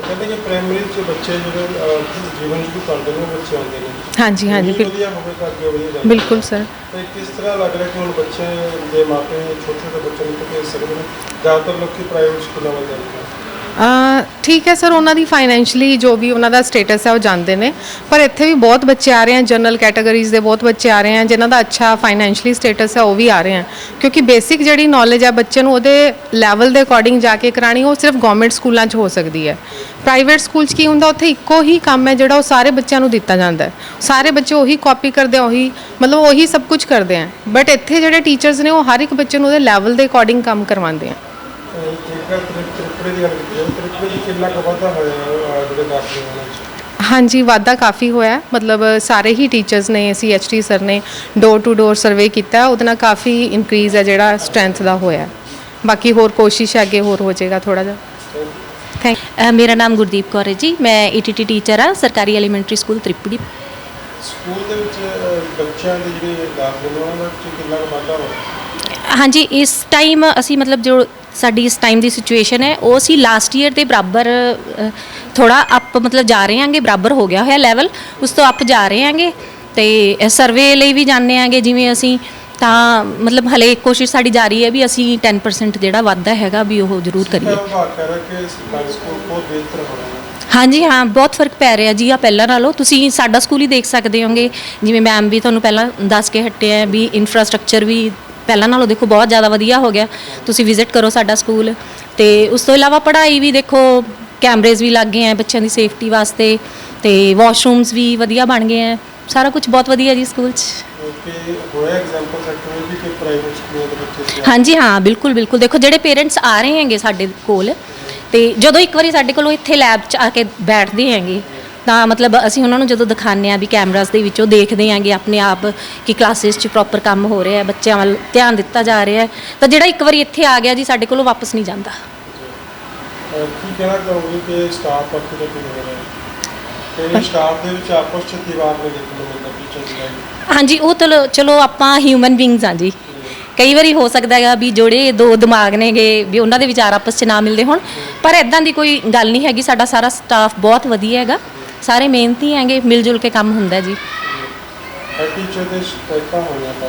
ਕਹਿੰਦੇ ਕਿ ਪ੍ਰਾਇਮਰੀ ਚ ਬੱਚੇ ਜਿਹੜੇ ਅਹ, ਜੀਵਨ ਨੇ ਬੱਚੇ ਆਉਂਦੇ ਨੇ। ਹਾਂਜੀ ਹਾਂਜੀ ਬਿਲ- ਵਧੀਆ ਹੋਵੇ ਤਾਂ ਅੱਗੇ ਵਧੀਆ ਜਾਏ ਬਿਲਕੁਲ ਸਰ। ਤੇ ਕਿਸ ਤਰ੍ਹਾਂ ਲੱਗ ਰਿਹਾ ਕਿ ਹੁਣ ਬੱਚੇ ਦੇ ਮਾਪੇ ਛੋਟੇ ਛੋਟੇ ਬੱਚੇ ਨੂੰ ਭੇਜ ਸਕਦੇ ਨੇ ਜ਼ਿਆਦਾਤਰ ਲੋਕੀ ਪ੍ਰਾਈਵੇਟ ਸਕੂਲਾਂ ਵੱਲ ਜਾਂਦੇ ਨੇ? ਅ, ਠੀਕ ਹੈ ਸਰ ਉਹਨਾਂ ਦੀ ਫਾਈਨੈਂਸ਼ਲੀ ਜੋ ਵੀ ਉਹਨਾਂ ਦਾ ਸਟੇਟਸ ਹੈ ਉਹ ਜਾਣਦੇ ਨੇ। ਪਰ ਇੱਥੇ ਵੀ ਬਹੁਤ ਬੱਚੇ ਆ ਰਹੇ ਹਨ ਜਨਰਲ ਕੈਟਾਗਰੀਜ਼ ਦੇ ਬਹੁਤ ਬੱਚੇ ਆ ਰਹੇ ਹਨ ਜਿਨ੍ਹਾਂ ਦਾ ਅੱਛਾ ਫਾਈਨੈਂਸ਼ਲੀ ਸਟੇਟਸ ਹੈ ਉਹ ਵੀ ਆ ਰਹੇ ਹਨ ਕਿਉਂਕਿ ਬੇਸਿਕ ਜਿਹੜੀ ਨੌਲੇਜ ਹੈ ਬੱਚੇ ਨੂੰ ਉਹਦੇ ਲੈਵਲ ਦੇ ਅਕੋਰਡਿੰਗ ਜਾ ਕੇ ਕਰਾਣੀ ਉਹ ਸਿਰਫ ਗਵਰਨਮੈਂਟ ਸਕੂਲਾਂ 'ਚ ਹੋ ਸਕਦੀ ਹੈ। ਪ੍ਰਾਈਵੇਟ ਸਕੂਲ 'ਚ ਕੀ ਹੁੰਦਾ ਉੱਥੇ ਇੱਕੋ ਹੀ ਕੰਮ ਹੈ ਜਿਹੜਾ ਉਹ ਸਾਰੇ ਬੱਚਿਆਂ ਨੂੰ ਦਿੱਤਾ ਜਾਂਦਾ ਹੈ। ਸਾਰੇ ਬੱਚੇ ਉਹੀ ਕਾਪੀ ਕਰਦੇ ਆ ਉਹੀ ਮਤਲਬ ਉਹੀ ਸਭ ਕੁਝ ਕਰਦੇ ਆ। ਬਟ ਇੱਥੇ ਜਿਹੜੇ ਟੀਚਰਸ ਨੇ ਉਹ ਹਰ ਇੱਕ ਬੱਚੇ ਨੂੰ ਉਹਦੇ ਲੈਵਲ ਦੇ ਅਕੋਰਡਿੰਗ ਕੰਮ ਕਰਵਾਉਂਦੇ ਆ। ਜੇਕਰ ਤ੍ਰਿ- ਤ੍ਰਿਪੜੀ ਦੀ ਗੱਲ ਕੀਤੀ ਜਾਵੇ ਤ੍ਰਿਪੜੀ ਚ ਕਿੰਨਾ ਕੁ ਵਾਧਾ ਹੋਇਆ ਅਹ, ਜਿਹੜੇ ਦਾਖਲੇ ਹੋਣ ਚ ਹਾਂਜੀ ਵਾਧਾ ਕਾਫੀ ਹੋਇਆ ਹੈ। ਮਤਲਬ ਸਾਰੇ ਹੀ ਟੀਚਰਸ ਨੇ ਸੀਐਚਟੀ ਸਰ ਨੇ ਡੋਰ ਟੂ ਡੋਰ ਸਰਵੇ ਕੀਤਾ। ਉਹਦੇ ਨਾਲ ਕਾਫੀ ਇਨਕਰੀਜ਼ ਹੈ ਜਿਹੜਾ ਸਟਰੈਂਥ ਦਾ ਹੋਇਆ ਹੈ। ਬਾਕੀ ਹੋਰ ਕੋਸ਼ਿਸ਼ ਹੈ ਅੱਗੇ ਹੋਰ ਹੋ ਜਾਏਗਾ ਥੋੜਾ ਜਿਹਾ ਥੈਂਕ ਅ, ਮੇਰਾ ਨਾਮ ਗੁਰਦੀਪ ਕੌਰ ਹੈ ਜੀ ਮੈਂ ਈਟੀਟੀ ਟੀਚਰ ਆ ਸਰਕਾਰੀ ਐਲੀਮੈਂਟਰੀ ਸਕੂਲ ਤ੍ਰਿਪੜੀ ਸਕੂਲ ਦੇ ਵਿੱਚ ਅਹ, ਬੱਚਿਆਂ ਦੇ ਜਿਹੜੇ ਦਾਖਲੇ ਨੇ ਉਹਨਾਂ ਚ ਕਿੰਨਾ ਕੁ ਵਾਧਾ ਹੋਇਆ ਹਾਂਜੀ ਇਸ ਟਾਈਮ ਅਸੀਂ ਮਤਲਬ ਜੋ ਸਾਡੀ ਇਸ ਟਾਈਮ ਦੀ ਸਿਚੁਏਸ਼ਨ ਹੈ ਉਹ ਅਸੀਂ ਲਾਸਟ ਈਅਰ ਦੇ ਬਰਾਬਰ ਥੋੜਾ ਅਪ ਮਤਲਬ ਜਾ ਰਹੇ ਆਂਗੇ ਬਰਾਬਰ ਹੋ ਗਿਆ ਹੋਇਆ ਲੈਵਲ ਉਸ ਤੋਂ ਅਪ ਜਾ ਰਹੇ ਆਂਗੇ ਤੇ ਸਰਵੇ ਲਈ ਵੀ ਜਾਣਦੇ ਆਂਗੇ ਜਿਵੇਂ ਅਸੀਂ ਤਾਂ ਮਤਲਬ ਹਲੇ ਕੋਸ਼ਿਸ਼ ਸਾਡੀ ਜਾਰੀ ਹੈ ਵੀ ਅਸੀਂ 10% ਜਿਹੜਾ ਵਾਧਾ ਹੈਗਾ ਵੀ ਉਹ ਜ਼ਰੂਰ ਕਰੀਏ। ਹਾਂਜੀ ਹਾਂ ਬਹੁਤ ਫ਼ਰਕ ਪੈ ਰਿਹਾ ਜੀ ਆ ਪਹਿਲਾਂ ਨਾਲੋਂ। ਤੁਸੀਂ ਸਾਡਾ ਸਕੂਲ ਹੀ ਦੇਖ ਸਕਦੇ ਹੋਗੇ ਜਿਵੇਂ ਮੈਮ ਵੀ ਤੁਹਾਨੂੰ ਪਹਿਲਾਂ ਦੱਸ ਕੇ ਹਟੇ ਆ ਵੀ ਇਨਫਰਾਸਟ੍ਰਕਚਰ ਵੀ ਪਹਿਲਾਂ ਨਾਲੋਂ ਦੇਖੋ ਬਹੁਤ ਜ਼ਿਆਦਾ ਵਧੀਆ ਹੋ ਗਿਆ। ਤੁਸੀਂ ਵਿਜ਼ਿਟ ਕਰੋ ਸਾਡਾ ਸਕੂਲ ਤੇ ਉਸ ਤੋਂ ਇਲਾਵਾ ਪੜ੍ਹਾਈ ਵੀ ਦੇਖੋ ਕੈਮਰੇਜ਼ ਵੀ ਲੱਗ ਗਏ ਆ ਬੱਚਿਆਂ ਦੀ ਸੇਫਟੀ ਵਾਸਤੇ। ਤੇ ਵਾਸ਼ਰੂਮਸ ਵੀ ਵਧੀਆ ਬਣ ਗਏ ਆ ਸਾਰਾ ਕੁਝ ਬਹੁਤ ਵਧੀਆ ਜੀ ਸਕੂਲ 'ਚ। ਕਿ ਹੋਇਆ ਐਗਜ਼ਾਮਪਲ ਸੈਟ ਹੋਏ ਵੀ ਕਿ ਪ੍ਰਾਈਵੇਟ ਸਕੂਲਾਂ ਦੇ ਬੱਚੇ ਸੀ? ਹਾਂਜੀ ਹਾਂ ਬਿਲਕੁਲ ਬਿਲਕੁਲ। ਦੇਖੋ ਜਿਹੜੇ ਪੇਰੈਂਟਸ ਆ ਰਹੇ ਹੈਗੇ ਸਾਡੇ ਕੋਲ ਤੇ ਜਦੋਂ ਇੱਕ ਵਾਰੀ ਸਾਡੇ ਕੋਲ ਇੱਥੇ ਲੈਬ 'ਚ ਆ ਕੇ ਬੈਠਦੇ ਹੈਗੇ ਤਾਂ ਮਤਲਬ ਅਸੀਂ ਉਹਨਾਂ ਨੂੰ ਜਦੋਂ ਦਿਖਾਉਂਦੇ ਆ ਵੀ ਕੈਮਰਾਸ ਦੇ ਵਿੱਚੋਂ ਦੇਖਦੇ ਆਂਗੇ ਆਪਣੇ ਆਪ ਕਿ ਕਲਾਸਿਸ 'ਚ ਪ੍ਰੋਪਰ ਕੰਮ ਹੋ ਰਿਹਾ ਹੈ ਬੱਚਿਆਂ ਵੱਲ ਧਿਆਨ ਦਿੱਤਾ ਜਾ ਰਿਹਾ ਹੈ ਤਾਂ ਜਿਹੜਾ ਇੱਕ ਵਾਰੀ ਇੱਥੇ ਆ ਗਿਆ ਜੀ ਸਾਡੇ ਕੋਲੋਂ ਵਾਪਸ ਨਹੀਂ ਜਾਂਦਾ। ਕੀ ਕਹਿਣਾ ਚਾਹੋਗੇ ਕਿ ਸਟਾਫ ਪੱਖ ਤੇ ਕਿਵੇਂ ਹੋ ਰਿਹਾ ਹੈ ਤੇ ਸਟਾਫ ਦੇ ਵਿੱਚ ਆਪਸ ਚ ਦੀਵਾਰ ਦੇਖਣ ਨੂੰ ਮਿਲਦਾ ਟੀਚਰ ਦੀ ਹਾਂਜੀ ਉਹ ਤਾਂ ਚਲੋ ਆਪਾਂ ਹਿਊਮਨ ਬੀਇੰਗਸ ਹਾਂ ਜੀ। ਕਈ ਵਾਰੀ ਹੋ ਸਕਦਾ ਹੈਗਾ ਵੀ ਜਿਹੜੇ ਦੋ ਦਿਮਾਗ ਨੇਗੇ ਵੀ ਉਹਨਾਂ ਦੇ ਵਿਚਾਰ ਆਪਸ 'ਚ ਨਾ ਮਿਲਦੇ ਹੋਣ। ਪਰ ਇਦਾਂ ਦੀ ਕੋਈ ਗੱਲ ਨਹੀਂ ਹੈਗੀ ਸਾਡਾ ਸਾਰਾ ਸਟਾਫ ਬਹੁਤ ਵਧੀਆ ਹੈਗਾ। ਸਾਰੇ ਮਿਹਨਤੀ ਹੈਗੇ ਮਿਲ ਜੁਲ ਕੇ ਕੰਮ ਹੁੰਦਾ ਜੀ। ਟੀਚਰ ਦੇ ਸ਼ਿਕਾਇਤਾਂ ਹੋਈਆਂ ਤਾਂ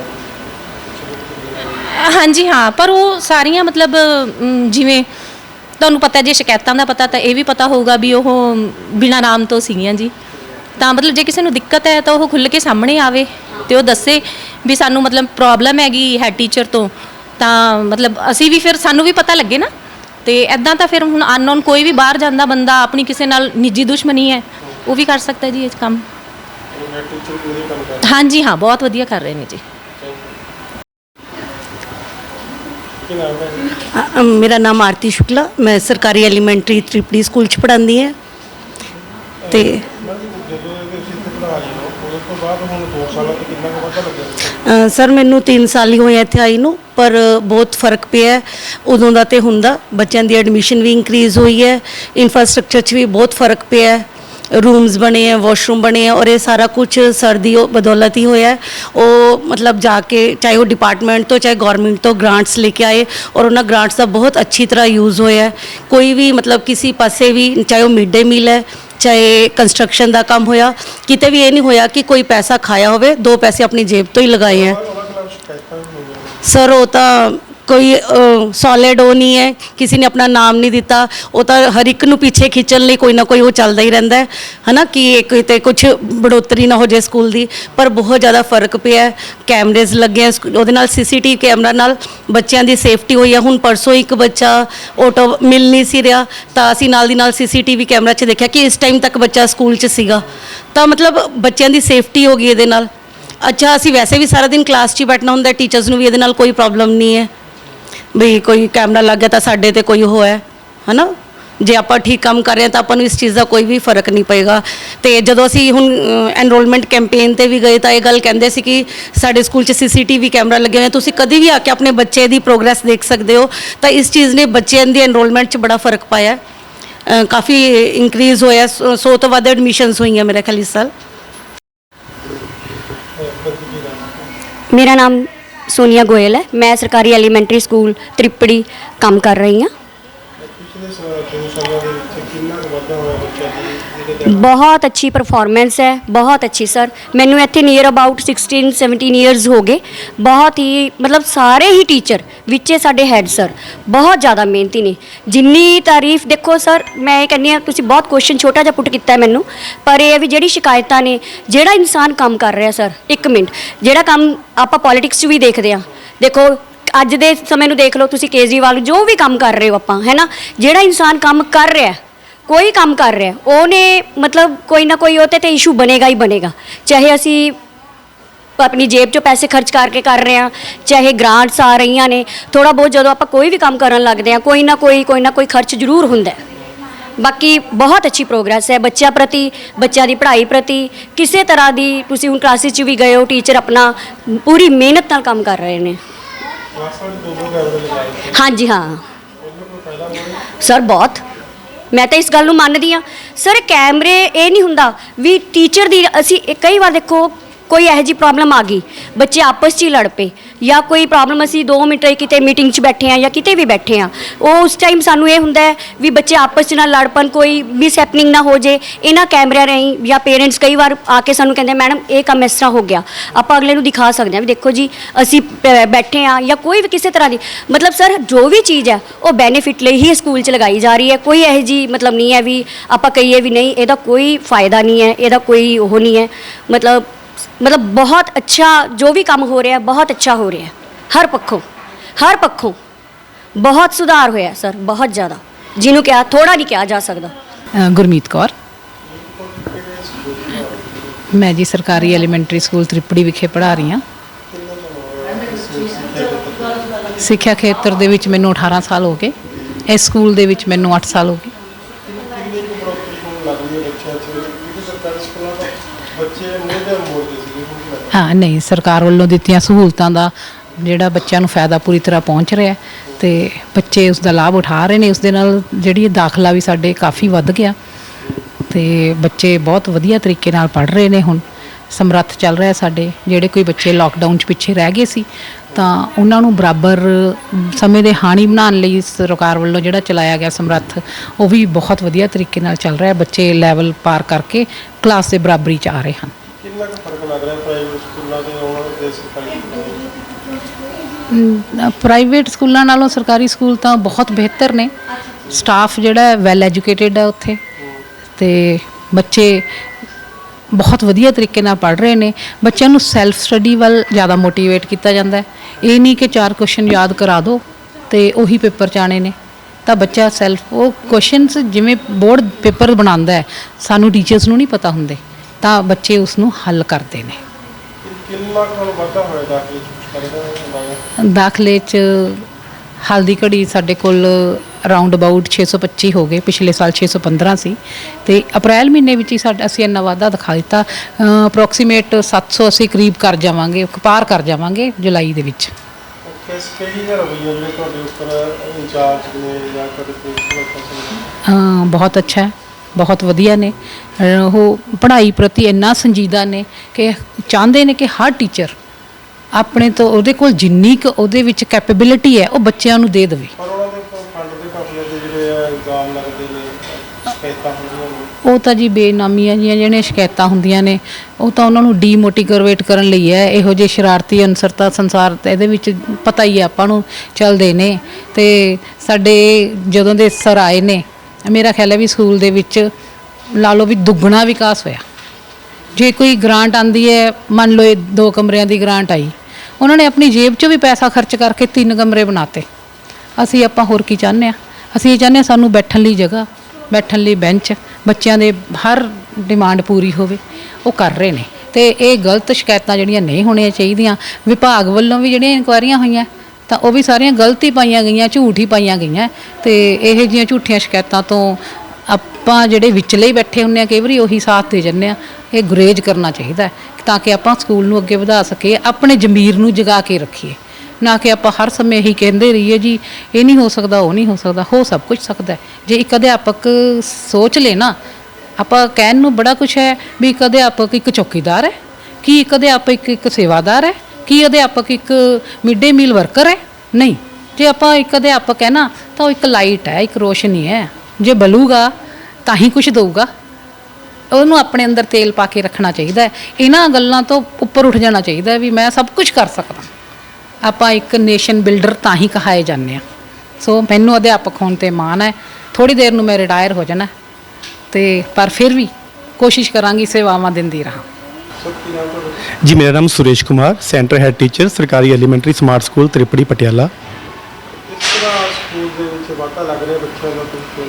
ਹਾਂਜੀ ਹਾਂ ਪਰ ਉਹ ਸਾਰੀਆਂ ਮਤਲਬ ਅਮ, ਜਿਵੇਂ ਤੁਹਾਨੂੰ ਪਤਾ ਜੇ ਸ਼ਿਕਾਇਤਾਂ ਦਾ ਪਤਾ ਤਾਂ ਇਹ ਵੀ ਪਤਾ ਹੋਊਗਾ ਵੀ ਉਹ ਬਿਨਾਂ ਨਾਮ ਤੋਂ ਸੀਗੀਆਂ ਜੀ। ਤਾਂ ਮਤਲਬ ਜੇ ਕਿਸੇ ਨੂੰ ਦਿੱਕਤ ਹੈ ਤਾਂ ਉਹ ਖੁੱਲ੍ਹ ਕੇ ਸਾਹਮਣੇ ਆਵੇ ਤੇ ਉਹ ਦੱਸੇ ਵੀ ਸਾਨੂੰ ਮਤਲਬ ਪ੍ਰੋਬਲਮ ਹੈਗੀ ਹੈਡ ਟੀਚਰ ਤੋਂ। ਤਾਂ ਮਤਲਬ ਅਸੀਂ ਵੀ ਫਿਰ ਸਾਨੂੰ ਵੀ ਪਤਾ ਲੱਗੇ ਨਾ। ਤੇ ਐਦਾਂ ਤਾਂ ਫਿਰ ਹੁਣ ਅਨਨੋਨ ਕੋਈ ਵੀ ਬਾਹਰ ਜਾਂਦਾ ਬੰਦਾ ਆਪਣੀ ਕਿਸੇ ਨਾਲ ਨਿੱਜੀ ਦੁਸ਼ਮਣੀ ਹੈ ਉਹ ਵੀ ਕਰ ਸਕਦਾ ਜੀ ਇਹ ਕੰਮ। ਹੈਡ ਟੀਚਰ ਵੀ ਉਹਦੇ ਕੰਮ ਕਰ ਹਾਂਜੀ ਹਾਂ ਬਹੁਤ ਵਧੀਆ ਕਰ ਰਹੇ ਨੇ ਜੀ। ਕੀ ਨਾਮ ਹੈ ਅ- ਅ- ਮੇਰਾ ਨਾਮ ਆਰਤੀ ਸ਼ੁਕਲਾ ਮੈਂ ਸਰਕਾਰੀ ਐਲੀਮੈਂਟਰੀ ਤ੍ਰਿਪੜੀ ਸਕੂਲ ਚ ਪੜ੍ਹਾਉਂਦੀ ਹਾਂ। ਤੇ ਮੈਂ ਜਦੋਂ ਇਹ ਤੁਸੀਂ ਇੱਥੇ ਪੜ੍ਹਾ ਰਹੇ ਹੋ ਉਸ ਤੋਂ ਬਾਅਦ ਹੁਣ 2 ਸਾਲਾਂ ਤੋਂ ਕਿੰਨਾ ਕੁ ਵਾਧਾ ਲੱਗਿਆ ਅ, ਸਰ ਮੈਨੂੰ 3 ਸਾਲ ਹੀ ਹੋਏ ਆ ਇੱਥੇ ਆਈ ਨੂੰ ਪਰ ਬਹੁਤ ਫ਼ਰਕ ਪਿਆ ਹੈ। ਉਦੋਂ ਦਾ ਤੇ ਹੁੰਦਾ ਬੱਚਿਆਂ ਦੀ ਐਡਮਿਸ਼ਨ ਵੀ ਇਨਕਰੀਜ਼ ਹੋਈ ਹੈ। ਇਨਫਰਾਸਟ੍ਰਕਚਰ 'ਚ ਵੀ ਬਹੁਤ ਫ਼ਰਕ ਪਿਆ ਹੈ। ਰੂਮਸ ਬਣੇ ਹੈ ਵਾਸ਼ਰੂਮ ਬਣੇ ਹੈ ਔਰ ਇਹ ਸਾਰਾ ਕੁਝ ਸਰ ਦੀ ਉਹ ਬਦੌਲਤ ਹੀ ਹੋਇਆ ਹੈ। ਉਹ ਮਤਲਬ ਜਾ ਕੇ ਚਾਹੇ ਉਹ ਡਿਪਾਰਟਮੈਂਟ ਤੋਂ ਚਾਹੇ ਗਵਰਨਮੈਂਟ ਤੋਂ ਗ੍ਰਾਂਟਸ ਲੈ ਕੇ ਆਏ ਔਰ ਉਹਨਾਂ ਗ੍ਰਾਂਟਸ ਦਾ ਬਹੁਤ ਅੱਛੀ ਤਰ੍ਹਾਂ ਯੂਜ਼ ਹੋਇਆ ਹੈ। ਕੋਈ ਵੀ ਮਤਲਬ ਕਿਸੇ ਪਾਸੇ ਵੀ ਚਾਹੇ ਉਹ ਮਿਡ ਡੇ ਮੀਲ ਹੈ ਚਾਹੇ ਕੰਸਟਰਕਸ਼ਨ ਦਾ ਕੰਮ ਹੋਇਆ ਕਿਤੇ ਵੀ ਇਹ ਨਹੀਂ ਹੋਇਆ ਕਿ ਕੋਈ ਪੈਸਾ ਖਾਇਆ ਹੋਵੇ ਦੋ ਪੈਸੇ ਆਪਣੀ ਜੇਬ ਤੋਂ ਹੀ ਲਗਾਏ ਹੈ ਸਰ ਉਹ ਤਾਂ ਕੋਈ ਸੋਲਿਡ ਉਹ ਨਹੀਂ ਹੈ, ਕਿਸੇ ਨੇ ਆਪਣਾ ਨਾਮ ਨਹੀਂ ਦਿੱਤਾ, ਉਹ ਤਾਂ ਹਰ ਇੱਕ ਨੂੰ ਪਿੱਛੇ ਖਿੱਚਣ ਲਈ ਕੋਈ ਨਾ ਕੋਈ ਉਹ ਚੱਲਦਾ ਹੀ ਰਹਿੰਦਾ ਹੈ, ਹਨਾ, ਕਿ ਇਹ ਕਿਤੇ ਕੁਝ ਬੜੋਤਰੀ ਨਾ ਹੋ ਜਾਏ ਸਕੂਲ ਦੀ, ਪਰ ਬਹੁਤ ਜ਼ਿਆਦਾ ਫ਼ਰਕ ਪਿਆ ਹੈ, ਕੈਮਰੇਜ਼ ਲੱਗੇ ਆ ਸਕੂ- ਉਹਦੇ ਨਾਲ ਸੀਸੀਟੀਵੀ ਕੈਮਰਾ ਨਾਲ ਬੱਚਿਆਂ ਦੀ ਸੇਫਟੀ ਹੋਈ ਹੈ ਹੁਣ ਪਰਸੋਂ ਇੱਕ ਬੱਚਾ ਆਟੋ ਮਿਲ ਨਹੀਂ ਸੀ ਰਿਹਾ, ਤਾਂ ਅਸੀਂ ਨਾਲ ਦੀ ਨਾਲ ਸੀਸੀਟੀਵੀ ਕੈਮਰਾ 'ਚ ਦੇਖਿਆ ਕਿ ਇਸ ਟਾਈਮ ਤੱਕ ਬੱਚਾ ਸਕੂਲ 'ਚ ਸੀਗਾ, ਤਾਂ ਮਤਲਬ ਬੱਚਿਆਂ ਦੀ ਸੇਫਟੀ ਹੋ ਗਈ ਇਹਦੇ ਨਾਲ। ਅੱਛਾ, ਅਸੀਂ ਵੈਸੇ ਵੀ ਸਾਰਾ ਦਿਨ ਕਲਾਸ 'ਚ ਹੀ ਬੈਠਣਾ ਹੁੰਦਾ, ਟੀਚਰਸ ਨੂੰ ਵੀ ਇਹਦੇ ਨਾਲ ਕੋਈ ਪ੍ਰੋਬਲਮ ਨਹੀਂ ਹੈ। ਵੀ ਕੋਈ ਕੈਮਰਾ ਲੱਗ ਗਿਆ ਤਾਂ ਸਾਡੇ ਤੇ ਕੋਈ ਉਹ ਹੈ ਹਨਾ? ਜੇ ਆਪਾਂ ਠੀਕ ਕੰਮ ਕਰ ਰਹੇ ਹਾਂ ਤਾਂ ਆਪਾਂ ਨੂੰ ਇਸ ਚੀਜ਼ ਦਾ ਕੋਈ ਵੀ ਫ਼ਰਕ ਨਹੀਂ ਪਏਗਾ। ਤੇ ਜਦੋਂ ਅਸੀਂ ਹੁਣ ਐਨਰੋਲਮੈਂਟ ਕੈਂਪੇਨ ਤੇ ਵੀ ਗਏ ਤਾਂ ਇਹ ਗੱਲ ਕਹਿੰਦੇ ਸੀ ਕਿ ਸਾਡੇ ਸਕੂਲ 'ਚ ਸੀਸੀਟੀਵੀ ਕੈਮਰਾ ਲੱਗੇ ਹੋਏ ਆ, ਤੁਸੀਂ ਕਦੀ ਵੀ ਆ ਕੇ ਆਪਣੇ ਬੱਚੇ ਦੀ ਪ੍ਰੋਗਰੈਸ ਦੇਖ ਸਕਦੇ ਹੋ। ਤਾਂ ਇਸ ਚੀਜ਼ ਨੇ ਬੱਚਿਆਂ ਦੀ ਐਨਰੋਲਮੈਂਟ 'ਚ ਬੜਾ ਫ਼ਰਕ ਪਾਇਆ। ਅ, ਕਾਫੀ ਇਨਕਰੀਜ਼ ਹੋਇਆ। 100 ਤੋਂ ਵੱਧ ਐਡਮਿਸ਼ਨਸ ਹੋਈਆਂ ਮੇਰੇ ਖਿਆਲ ਇਸ ਸਾਲ। ਮੇਰਾ ਨਾਮ ਸੋਨੀਆ ਗੋਇਲ ਹੈ। ਮੈਂ ਸਰਕਾਰੀ ਐਲੀਮੈਂਟਰੀ ਸਕੂਲ ਤ੍ਰਿਪੜੀ ਕੰਮ ਕਰ ਰਹੀ ਹਾਂ। ਪਿਛਲੇ ਸਾਲ 2 ਸਾਲਾਂ ਦੇ ਵਿੱਚ ਕਿੰਨਾ ਵਾਧਾ ਹੋਇਆ ਬੱਚਿਆਂ ਦੀ ਬਹੁਤ ਅੱਛੀ ਪਰਫਾਰਮੈਂਸ ਹੈ, ਬਹੁਤ ਅੱਛੀ ਸਰ ਮੈਨੂੰ ਇੱਥੇ ਨੀਅਰ ਅਬਾਊਟ 16 17 ਇਅਰਸ ਹੋ ਗਏ। ਬਹੁਤ ਹੀ, ਮਤਲਬ ਸਾਰੇ ਹੀ ਟੀਚਰ ਵਿੱਚੇ ਸਾਡੇ ਹੈਡ ਸਰ ਬਹੁਤ ਜ਼ਿਆਦਾ ਮਿਹਨਤੀ ਨੇ। ਜਿੰਨੀ ਤਾਰੀਫ ਦੇਖੋ ਸਰ ਮੈਂ ਇਹ ਕਹਿੰਦੀ ਹਾਂ, ਤੁਸੀਂ ਬਹੁਤ ਕੁਐਸਚਨ ਛੋਟਾ ਜਿਹਾ ਪੁੱਟ ਕੀਤਾ ਮੈਨੂੰ, ਪਰ ਇਹ ਹੈ ਵੀ ਜਿਹੜੀ ਸ਼ਿਕਾਇਤਾਂ ਨੇ, ਜਿਹੜਾ ਇਨਸਾਨ ਕੰਮ ਕਰ ਰਿਹਾ ਸਰ ਇੱਕ ਮਿੰਟ, ਜਿਹੜਾ ਕੰਮ ਆਪਾਂ ਪੋਲਿਟਿਕਸ 'ਚ ਵੀ ਦੇਖਦੇ ਹਾਂ। ਦੇਖੋ, ਅੱਜ ਦੇ ਸਮੇਂ ਨੂੰ ਦੇਖ ਲਓ, ਤੁਸੀਂ ਕੇਜਰੀਵਾਲ ਜੋ ਵੀ ਕੰਮ ਕਰ ਰਹੇ ਹੋ ਆਪਾਂ, ਹੈ ਨਾ? ਜਿਹੜਾ ਇਨਸਾਨ ਕੰਮ ਕਰ ਰਿਹਾ ਕੋਈ ਕੰਮ ਕਰ ਰਿਹਾ। ਉਹਨੇ ਮਤਲਬ ਕੋਈ ਨਾ ਕੋਈ ਉਹਤੇ ਤੇ ਇਸ਼ੂ ਬਣੇਗਾ ਹੀ ਬਣੇਗਾ। ਚਾਹੇ ਅਸੀਂ ਆਪਣੀ ਜੇਬ 'ਚੋਂ ਪੈਸੇ ਖਰਚ ਕਰਕੇ ਕਰ ਰਹੇ ਹਾਂ ਚਾਹੇ ਗ੍ਰਾਂਟਸ ਆ ਰਹੀਆਂ ਨੇ ਥੋੜਾ ਬਹੁਤ ਜਦੋਂ ਆਪਾਂ ਕੋਈ ਵੀ ਕੰਮ ਕਰਨ ਲੱਗਦੇ ਹਾਂ ਕੋਈ ਨਾ ਕੋਈ ਕੋਈ ਨਾ ਕੋਈ ਖਰਚ ਜ਼ਰੂਰ ਹੁੰਦਾ ਹੈ। ਬਾਕੀ ਬਹੁਤ ਅੱਛੀ ਪ੍ਰੋਗਰੈਸ ਹੈ ਬੱਚਿਆਂ ਪ੍ਰਤੀ ਬੱਚਿਆਂ ਦੀ ਪੜ੍ਹਾਈ ਪ੍ਰਤੀ ਕਿਸੇ ਤਰ੍ਹਾਂ ਦੀ ਤੁਸੀਂ ਹੁਣ ਕਲਾਸਿਸ 'ਚ ਵੀ ਗਏ ਹੋ ਟੀਚਰ ਆਪਣਾ ਪੂਰੀ ਮਿਹਨਤ ਨਾਲ ਕੰਮ ਕਰ ਰਹੇ ਨੇ। ਹਾਂਜੀ ਹਾਂ। ਸਰ ਬਹੁਤ। ਮੈਂ ਤਾਂ ਇਸ ਗੱਲ ਨੂੰ ਮੰਨਦੀ ਆ ਸਰ, ਕੈਮਰੇ ਇਹ ਨਹੀਂ ਹੁੰਦਾ ਵੀ ਟੀਚਰ ਦੀ ਅਸੀਂ ਇਹ ਕਈ ਵਾਰ ਦੇਖੋ ਕੋਈ ਇਹੋ ਜਿਹੀ ਪ੍ਰੋਬਲਮ ਆ ਗਈ। ਬੱਚੇ ਆਪਸ 'ਚ ਹੀ ਲੜ ਪਏ। ਜਾਂ ਕੋਈ ਪ੍ਰੋਬਲਮ ਅਸੀਂ 2 ਮਿੰਟ ਕਿਤੇ ਮੀਟਿੰਗ 'ਚ ਬੈਠੇ ਆ ਜਾਂ ਕਿਤੇ ਵੀ ਬੈਠੇ ਆ ਉਹ ਉਸ ਟਾਈਮ ਸਾਨੂੰ ਇਹ ਹੁੰਦਾ ਹੈ ਵੀ ਬੱਚੇ ਆਪਸ 'ਚ ਨਾ ਲੜ ਪਣ, ਕੋਈ ਮਿਸ ਹੈਪਨਿੰਗ ਨਾ ਹੋ ਜੇ। ਇਹਨਾਂ ਕੈਮਰਿਆਂ ਰਾਹੀਂ ਜਾਂ ਪੇਰੈਂਟਸ ਕਈ ਵਾਰ ਆ ਕੇ ਸਾਨੂੰ ਕਹਿੰਦੇ, ਮੈਡਮ, ਇਹ ਕੰਮ ਇਸ ਤਰ੍ਹਾਂ ਹੋ ਗਿਆ। ਆਪਾਂ ਅਗਲੇ ਨੂੰ ਦਿਖਾ ਸਕਦੇ ਹਾਂ ਵੀ ਦੇਖੋ ਜੀ, ਅਸੀਂ ਬ- ਬੈਠੇ ਆ ਜਾਂ ਕੋਈ ਵੀ ਕਿਸੇ ਤਰ੍ਹਾਂ ਦੀ ਮਤਲਬ ਸਰ, ਜੋ ਵੀ ਚੀਜ਼ ਹੈ, ਉਹ ਬੈਨੀਫਿਟ ਲਈ ਹੀ ਸਕੂਲ 'ਚ ਲਗਾਈ ਜਾ ਰਹੀ ਹੈ। ਕੋਈ ਇਹੋ ਜੀ ਮਤਲਬ ਨਹੀਂ ਹੈ ਵੀ ਆਪਾਂ ਕਹੀਏ ਵੀ ਨਹੀਂ, ਇਹਦਾ ਕੋਈ ਫਾਇਦਾ ਨਹੀਂ ਹੈ, ਇਹਦਾ ਕੋਈ ਉਹ ਨਹੀਂ ਹੈ। ਮਤਲਬ ਮਤਲਬ ਬਹੁਤ ਅੱਛਾ ਜੋ ਵੀ ਕੰਮ ਹੋ ਰਿਹਾ, ਬਹੁਤ ਅੱਛਾ ਹੋ ਰਿਹਾ। ਹਰ ਪੱਖੋਂ ਹਰ ਪੱਖੋਂ ਬਹੁਤ ਸੁਧਾਰ ਹੋਇਆ ਸਰ, ਬਹੁਤ ਜ਼ਿਆਦਾ। ਜਿਹਨੂੰ ਕਿਹਾ ਥੋੜਾ ਨਹੀਂ ਕਿਹਾ ਜਾ ਸਕਦਾ। ਗੁਰਮੀਤ ਕੌਰ। ਮੈਂ ਜੀ ਸਰਕਾਰੀ ਐਲੀਮੈਂਟਰੀ ਸਕੂਲ ਤ੍ਰਿਪੜੀ ਵਿਖੇ ਪੜ੍ਹਾ ਰਹੀ ਹਾਂ। ਸਿੱਖਿਆ ਖੇਤਰ ਦੇ ਵਿੱਚ ਮੈਨੂੰ 18 ਸਾਲ ਹੋ ਗਏ। ਇਸ ਸਕੂਲ ਦੇ ਵਿੱਚ ਮੈਨੂੰ 8 ਸਾਲ ਹੋ ਗਏ। ਬੱਚੇ ਮੂੰਹ ਤੇ ਮੋੜਦੇ ਸੀਗੇ, ਹੁਣ ਕੀ ਹਾਂ, ਨਹੀਂ, ਸਰਕਾਰ ਵੱਲੋਂ ਦਿੱਤੀਆਂ ਸਹੂਲਤਾਂ ਦਾ ਜਿਹੜਾ ਬੱਚਿਆਂ ਨੂੰ ਫਾਇਦਾ ਪੂਰੀ ਤਰ੍ਹਾਂ ਪਹੁੰਚ ਰਿਹਾ ਹੈ ਤੇ ਬੱਚੇ ਉਸ ਦਾ ਲਾਭ ਉਠਾ ਰਹੇ ਨੇ। ਉਸ ਦੇ ਨਾਲ ਜਿਹੜੀ ਇਹ ਦਾਖਲਾ ਵੀ ਸਾਡੇ ਕਾਫੀ ਵੱਧ ਗਿਆ ਤੇ ਬੱਚੇ ਬਹੁਤ ਵਧੀਆ ਤਰੀਕੇ ਨਾਲ ਪੜ੍ਹ ਰਹੇ ਨੇ ਹੁਣ। ਸਮਰੱਥ ਚੱਲ ਰਿਹਾ ਸਾਡੇ ਜਿਹੜੇ ਕੋਈ ਬੱਚੇ ਲਾਕਡਾਊਨ 'ਚ ਪਿੱਛੇ ਰਹਿ ਗਏ ਸੀ ਤਾਂ ਉਹਨਾਂ ਨੂੰ ਬਰਾਬਰ ਸਮੇਂ ਦੇ ਹਾਣੀ ਬਣਾਉਣ ਲਈ ਸਰਕਾਰ ਵੱਲੋਂ ਜਿਹੜਾ ਚਲਾਇਆ ਗਿਆ ਸਮਰੱਥ ਉਹ ਵੀ ਬਹੁਤ ਵਧੀਆ ਤਰੀਕੇ ਨਾਲ ਚੱਲ ਰਿਹਾ ਬੱਚੇ ਲੈਵਲ ਪਾਰ ਕਰਕੇ ਕਲਾਸ ਦੇ ਬਰਾਬਰੀ 'ਚ ਆ ਰਹੇ ਹਨ। ਕਿੰਨਾ ਕੁ ਫ਼ਰਕ ਲੱਗ ਰਿਹਾ ਪ੍ਰਾਈਵੇਟ ਸਕੂਲਾਂ ਦੇ ਔਰ ਦੇ ਸਰਕਾਰੀ ਸਕੂਲਾਂ ਦੇ? ਪ੍ਰਾਈਵੇਟ ਸਕੂਲਾਂ ਨਾਲੋਂ ਸਰਕਾਰੀ ਸਕੂਲ ਤਾਂ ਬਹੁਤ ਬਿਹਤਰ ਨੇ। ਸਟਾਫ ਜਿਹੜਾ ਵੈਲ ਐਜੂਕੇਟਿਡ ਹੈ ਉੱਥੇ। ਤੇ ਬੱਚੇ ਬਹੁਤ ਵਧੀਆ ਤਰੀਕੇ ਨਾਲ ਪੜ੍ਹ ਰਹੇ ਨੇ। ਬੱਚਿਆਂ ਨੂੰ ਸੈਲਫ ਸਟੱਡੀ ਵੱਲ ਜ਼ਿਆਦਾ ਮੋਟੀਵੇਟ ਕੀਤਾ ਜਾਂਦਾ ਹੈ। ਇਹ ਨਹੀਂ ਕਿ ਚਾਰ ਕੁਐਸਚਨ ਯਾਦ ਕਰਾ ਦਿਓ ਤੇ ਉਹੀ ਪੇਪਰ ਚ ਆਣੇ ਨੇ। ਤਾਂ ਬੱਚਾ ਸੈਲਫ ਉਹ ਕੁਐਸਚਨਸ ਜਿਵੇਂ ਬੋਰਡ ਪੇਪਰ ਬਣਾਉਂਦਾ ਹੈ ਸਾਨੂੰ ਟੀਚਰਸ ਨੂੰ ਨਹੀਂ ਪਤਾ ਹੁੰਦੇ। ਤਾਂ ਬੱਚੇ ਉਸ ਨੂੰ ਹੱਲ ਕਰਦੇ ਨੇ। ਕਿੰਨਾ ਕੁ ਵਾਧਾ ਹੋਇਆ 'ਚ? ਦਾਖਲੇ 'ਚ ਹਲਦੀ ਘੜੀ ਸਾਡੇ ਕੋਲ ਅਰਾਊਂਡ ਅਬਾਊਟ 625 ਹੋ ਗਏ ਪਿਛਲੇ ਸਾਲ 615 ਸੀ ਤੇ ਅਪ੍ਰੈਲ ਮਹੀਨੇ ਵਿੱਚ ਹੀ ਸਾਡਾ ਅਸੀਂ ਇੰਨਾ ਵਾਧਾ ਦਿਖਾ ਦਿੱਤਾ। ਅਪਰੋਕਸੀਮੇਟ 700 ਅਸੀਂ ਕਰੀਬ ਕਰ ਜਾਵਾਂਗੇ ਪਾਰ ਕਰ ਜਾਵਾਂਗੇ ਜੁਲਾਈ ਦੇ ਵਿੱਚ। ਕਿਸ ਕਹੀ ਦਾ ਰਵਈਆ ਜਿਹੜੇ ਤੁਹਾਡੇ ਉੱਪਰ ਇੰਚਾਰਜ ਨੇ ਜਾਂ ਕਦੇ ਪ੍ਰਿੰਸੀਪਲ ਪਰਸਨ ਅ, ਬਹੁਤ ਅੱਛਾ ਹੈ ਬਹੁਤ ਵਧੀਆ ਨੇ। ਉਹ ਪੜ੍ਹਾਈ ਪ੍ਰਤੀ ਇੰਨਾ ਸੰਜੀਦਾ ਨੇ ਕਿ ਚਾਹੁੰਦੇ ਨੇ ਕਿ ਹਰ ਟੀਚਰ ਆਪਣੇ ਤੋਂ ਉਹਦੇ ਕੋਲ ਜਿੰਨੀ ਕੁ ਉਹਦੇ ਵਿੱਚ ਕੈਪੇਬਿਲਿਟੀ ਹੈ ਉਹ ਬੱਚਿਆਂ ਨੂੰ ਦੇ ਦੇਵੇ। ਪਰ ਉਹਨਾਂ ਦੇ ਉੱਪਰ ਫੰਡ ਦੇ ਘਪਲੇ ਦੇ ਜਿਹੜੇ ਆ ਇਲਜ਼ਾਮ ਲੱਗਦੇ ਨੇ ਸ਼ਿਕਾਇਤਾਂ ਹੁੰਦੀਆਂ ਨੇ। ਉਹ ਤਾਂ ਜੀ ਬੇਨਾਮੀਆਂ ਜੀਆਂ ਜਿਹੜੀਆਂ ਸ਼ਿਕਾਇਤਾਂ ਹੁੰਦੀਆਂ ਨੇ ਉਹ ਤਾਂ ਉਹਨਾਂ ਨੂੰ ਡੀਮੋਟੀਵੇਟ ਕਰਨ ਲਈ ਹੈ। ਇਹੋ ਜਿਹੇ ਸ਼ਰਾਰਤੀ ਅਨਸਰ ਤਾਂ ਸੰਸਾਰ ਤੇ ਇਹਦੇ ਵਿੱਚ ਪਤਾ ਹੀ ਹੈ ਆਪਾਂ ਨੂੰ ਚੱਲਦੇ ਨੇ। ਤੇ ਸਾਡੇ ਜਦੋਂ ਦੇ ਸਰ ਆਏ ਨੇ ਮੇਰਾ ਖਿਆਲ ਹੈ ਵੀ ਸਕੂਲ ਦੇ ਵਿੱਚ ਲਾ ਲਓ ਵੀ ਦੁੱਗਣਾ ਵਿਕਾਸ ਹੋਇਆ। ਜੇ ਕੋਈ ਗ੍ਰਾਂਟ ਆਂਦੀ ਹੈ ਮੰਨ ਲਓ ਇਹ ਦੋ ਕਮਰਿਆਂ ਦੀ ਗ੍ਰਾਂਟ ਆਈ ਉਹਨਾਂ ਨੇ ਆਪਣੀ ਜੇਬ 'ਚੋਂ ਵੀ ਪੈਸਾ ਖਰਚ ਕਰਕੇ ਤਿੰਨ ਕਮਰੇ ਬਣਾਤੇ। ਅਸੀਂ ਆਪਾਂ ਹੋਰ ਕੀ ਚਾਹੁੰਦੇ ਆ ਅਸੀਂ ਇਹ ਚਾਹੁੰਦੇ ਹਾਂ ਸਾਨੂੰ ਬੈਠਣ ਲਈ ਜਗ੍ਹਾ, ਬੈਠਣ ਲਈ ਬੈਂਚ, ਬੱਚਿਆਂ ਦੇ ਹਰ ਡਿਮਾਂਡ ਪੂਰੀ ਹੋਵੇ। ਉਹ ਕਰ ਰਹੇ ਨੇ। ਤੇ ਇਹ ਗਲਤ ਸ਼ਿਕਾਇਤਾਂ ਜਿਹੜੀਆਂ ਨਹੀਂ ਹੋਣੀਆਂ ਚਾਹੀਦੀਆਂ। ਵਿਭਾਗ ਵੱਲੋਂ ਵੀ ਜਿਹੜੀਆਂ ਇਨਕੁਆਇਰੀਆਂ ਹੋਈਆਂ, ਤਾਂ ਉਹ ਵੀ ਸਾਰੀਆਂ ਗਲਤ ਹੀ ਪਾਈਆਂ ਗਈਆਂ, ਝੂਠ ਹੀ ਪਾਈਆਂ ਗਈਆਂ। ਤੇ ਇਹ ਜਿਹੀਆਂ ਝੂਠੀਆਂ ਸ਼ਿਕਾਇਤਾਂ ਤੋਂ ਆਪਾਂ ਜਿਹੜੇ ਵਿਚਲੇ ਹੀ ਬੈਠੇ ਹੁੰਨੇ ਆ ਕਈ ਵਾਰੀ ਉਹੀ ਸਾਥ ਦੇ ਜੰਨੇ ਆ ਇਹ ਗੁਰੇਜ ਕਰਨਾ ਚਾਹੀਦਾ ਹੈ ਤਾਂ ਕਿ ਆਪਾਂ ਸਕੂਲ ਨੂੰ ਅੱਗੇ ਵਧਾ ਸਕੀਏ, ਆਪਣੇ ਜ਼ਮੀਰ ਨੂੰ ਜਗਾ ਕੇ ਰੱਖੀਏ। ਨਾ ਕਿ ਆਪਾਂ ਹਰ ਸਮੇਂ ਇਹੀ ਕਹਿੰਦੇ ਰਹੀਏ, ਜੀ, ਇਹ ਨਹੀਂ ਹੋ ਸਕਦਾ, ਉਹ ਨਹੀਂ ਹੋ ਸਕਦਾ, ਹੋ ਸਭ ਕੁਝ ਸਕਦਾ ਹੈ। ਜੇ ਇੱਕ ਅਧਿਆਪਕ ਸੋਚ ਲੇ ਨਾ, ਆਪਾਂ ਕਹਿਣ ਨੂੰ ਬੜਾ ਕੁਝ ਹੈ ਵੀ ਇੱਕ ਅਧਿਆਪਕ ਇੱਕ ਚੌਕੀਦਾਰ ਹੈ, ਕੀ ਇੱਕ ਅਧਿਆਪਕ ਇੱਕ ਸੇਵਾਦਾਰ ਹੈ, ਕੀ ਅਧਿਆਪਕ ਇੱਕ ਮਿਡ ਡੇ ਮੀਲ ਵਰਕਰ ਹੈ? ਨਹੀਂ। ਜੇ ਆਪਾਂ ਇੱਕ ਅਧਿਆਪਕ ਹੈ ਨਾ, ਤਾਂ ਉਹ ਇੱਕ ਲਾਈਟ ਹੈ, ਇੱਕ ਰੋਸ਼ਨੀ ਹੈ। ਜੇ ਬਲੂਗਾ, ਤਾਂ ਹੀ ਕੁਝ ਦਊਗਾ। ਉਹਨੂੰ ਆਪਣੇ ਅੰਦਰ ਤੇਲ ਪਾ ਕੇ ਰੱਖਣਾ ਚਾਹੀਦਾ ਹੈ। ਇਹਨਾਂ ਗੱਲਾਂ ਤੋਂ ਉੱਪਰ ਉੱਠ ਜਾਣਾ ਚਾਹੀਦਾ ਹੈ ਵੀ ਮੈਂ ਸਭ ਕੁਝ ਕਰ ਸਕਦਾ। ਆਪਾਂ ਇੱਕ ਨੇਸ਼ਨ ਬਿਲਡਰ ਤਾਂ ਹੀ ਕਹਾਏ ਜਾਂਦੇ ਆ ਸੋ ਮੈਨੂੰ ਅਧਿਆਪਕ ਹੋਣ ਤੇ ਮਾਣ ਹੈ। ਥੋੜੀ ਦੇਰ ਨੂੰ ਮੈਂ ਰਿਟਾਇਰ ਹੋ ਜਾਣਾ ਤੇ ਪਰ ਫਿਰ ਵੀ ਕੋਸ਼ਿਸ਼ ਕਰਾਂਗੀ ਸੇਵਾਵਾਂ ਦਿੰਦੀ ਰਹਾਂ। ਜੀ ਮੇਰਾ ਨਾਮ Suresh Kumar centre head teacher ਸਰਕਾਰੀ elementary smart school Tripuri Patiala. ਕਿਸ ਤਰ੍ਹਾਂ ਸਕੂਲ ਦੇ ਵਿੱਚ ਵਾਧਾ ਲੱਗ ਰਿਹਾ ਬੱਚਿਆਂ ਦਾ? ਕੋਈ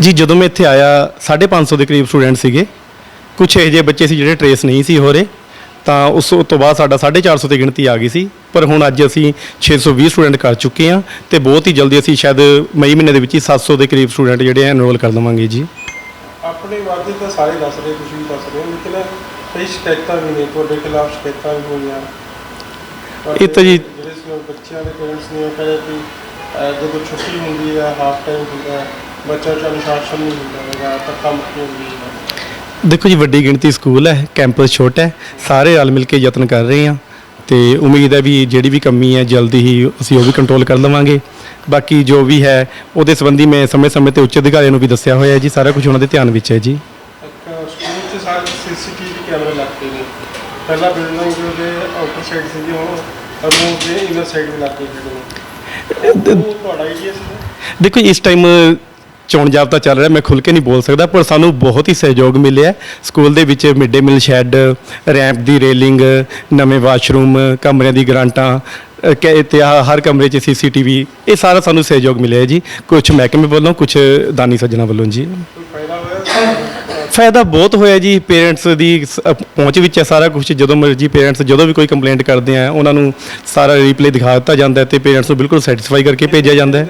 ਜੀ ਜਦੋਂ ਮੈਂ ਇੱਥੇ ਆਇਆ 550 ਦੇ ਕਰੀਬ ਸਟੂਡੈਂਟ ਸੀਗੇ। ਕੁਝ ਇਹੋ ਜਿਹੇ ਬੱਚੇ ਸੀ ਜਿਹੜੇ ਟਰੇਸ ਨਹੀਂ ਸੀ ਹੋ ਰਹੇ। ਤਾਂ ਉਸ ਤੋਂ ਬਾਅਦ ਸਾਡਾ 450 ਦੀ ਗਿਣਤੀ ਆ ਗਈ ਸੀ। ਪਰ ਹੁਣ ਅੱਜ ਅਸੀਂ 620 ਸਟੂਡੈਂਟ ਕਰ ਚੁੱਕੇ ਹਾਂ ਤੇ ਬਹੁਤ ਹੀ ਜਲਦੀ ਅਸੀਂ ਸ਼ਾਇਦ ਮਈ ਮਹੀਨੇ ਦੇ ਵਿੱਚ ਹੀ 700 ਦੇ ਕਰੀਬ ਸਟੂਡੈਂਟ ਜਿਹੜੇ ਆ ਐਨਰੋਲ ਕਰ ਦਵਾਂਗੇ ਜੀ। ਆਪਣੇ ਵਾਅਦੇ ਤਾਂ ਸਾਰੇ ਦੱਸ ਰਹੇ ਤੁਸੀਂ ਵੀ ਦੱਸ ਰਹੇ ਹੋ ਲੇਕਿਨ ਕਈ ਸ਼ਿਕਾਇਤਾਂ ਵੀ ਨੇ ਤੁਹਾਡੇ ਖਿਲਾਫ ਸ਼ਿਕਾਇਤਾਂ ਵੀ ਹੋਈਆਂ। ਇਹ ਤਾਂ ਜੀ- ਜਿਹੜੇ ਬੱਚਿਆਂ ਦੇ ਪੇਰੈਂਟਸ ਨੇ ਕਹਿੰਦੇ ਕਿ ਜਦੋਂ ਛੁੱਟੀ ਹੁੰਦੀ ਹੈ ਹਾਫ ਟਾਈਮ ਹੁੰਦਾ ਹੈ ਬੱਚਾ ਚ ਅਨੁਸ਼ਾਸਨ ਨਹੀਂ ਹੁੰਦਾ ਹੈਗਾ ਤਾਂ ਕੰਮ ਕੀ ਹੁੰਦੀ ਹੈ। ਦੇਖੋ ਜੀ ਵੱਡੀ ਗਿਣਤੀ ਸਕੂਲ ਹੈ ਕੈਂਪਸ ਛੋਟਾ ਹੈ ਸਾਰੇ ਰਲ ਮਿਲ ਕੇ ਯਤਨ ਕਰ ਰਹੇ ਹਾਂ ਤੇ ਉਮੀਦ ਹੈ ਵੀ ਜਿਹੜੀ ਵੀ ਕਮੀ ਹੈ ਜਲਦੀ ਹੀ ਅਸੀਂ ਉਹ ਵੀ ਕੰਟਰੋਲ ਕਰ ਲਵਾਂਗੇ। ਬਾਕੀ ਜੋ ਵੀ ਹੈ ਉਹਦੇ ਸੰਬੰਧੀ ਮੈਂ ਸਮੇਂ-ਸਮੇਂ ਤੇ ਉੱਚ ਅਧਿਕਾਰੀਆਂ ਨੂੰ ਵੀ ਦੱਸਿਆ ਹੋਇਆ ਹੈ ਜੀ ਸਾਰਾ ਕੁਝ ਉਹਨਾਂ ਦੇ ਧਿਆਨ ਵਿੱਚ ਹੈ ਜੀ। ਇੱਕ ਸਕੂਲ 'ਚ ਸਾਰੇ ਸੀਸੀਟੀਵੀ ਕੈਮਰੇ ਲੱਗੇ ਨੇ। ਪਹਿਲਾਂ ਬਿਲਡਿੰਗ ਦੇ ਆਊਟਰ ਸਾਈਡ ਸੀ ਹੁਣ ਰੂਮ ਦੇ ਇਨਰ ਸਾਈਡ ਵੀ ਲੱਗੇ ਜਿਹੜੇ ਨੇ ਉਹ ਤੁਹਾਡਾ ਏਰੀਆ ਸੀ ਦੇਖੋ ਜੀ, ਇਸ ਟਾਈਮ ਚੋਣ ਜਾਬਤਾ ਚੱਲ ਰਿਹਾ ਮੈਂ ਖੁੱਲ ਕੇ ਨਹੀਂ ਬੋਲ ਸਕਦਾ ਪਰ ਸਾਨੂੰ ਬਹੁਤ ਹੀ ਸਹਿਯੋਗ ਮਿਲਿਆ ਸਕੂਲ ਦੇ ਵਿੱਚ mid day meal shed ramp ਦੀ ਰੇਲਿੰਗ ਨਵੇਂ ਵਾਸ਼ਰੂਮ ਕਮਰਿਆਂ ਦੀ ਗਰਾਂਟਾਂ ਅ, ਕਿ ਤੇ ਆਹ ਹਰ ਕਮਰੇ 'ਚ ਸੀਸੀਟੀਵੀ ਇਹ ਸਾਰਾ ਸਾਨੂੰ ਸਹਿਯੋਗ ਮਿਲਿਆ ਜੀ। ਕੁਝ ਮਹਿਕਮੇ ਵੱਲੋਂ ਕੁਝ ਦਾਨੀ ਸੱਜਣਾ ਵੱਲੋਂ ਜੀ। ਫਾਇਦਾ ਬਹੁਤ ਹੋਇਆ ਜੀ ਪੇਰੈਂਟਸ ਦੀ ਸ- ਅ, ਪਹੁੰਚ ਵਿੱਚ ਹੈ ਸਾਰਾ ਕੁਝ ਜਦੋਂ ਮਰਜ਼ੀ ਪੇਰੈਂਟਸ ਜਦੋਂ ਵੀ ਕੋਈ ਕੰਪਲੇਂਟ ਕਰਦੇ ਆ ਉਹਨਾਂ ਨੂੰ ਸਾਰਾ ਰੀਪਲੇ ਦਿਖਾ ਦਿੱਤਾ ਜਾਂਦਾ ਹੈ ਤੇ ਪੇਰੈਂਟਸ ਨੂੰ ਬਿਲਕੁਲ ਸੈਟੀਸਫਾਈ ਕਰਕੇ ਭੇਜਿਆ ਜਾਂਦਾ ਹੈ।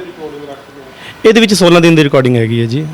ਇਹਦੇ ਵਿੱਚ 16 ਦਿਨ ਦੀ ਰਿਕਾਰਡਿੰਗ ਹੈਗੀ ਹੈ ਜੀ।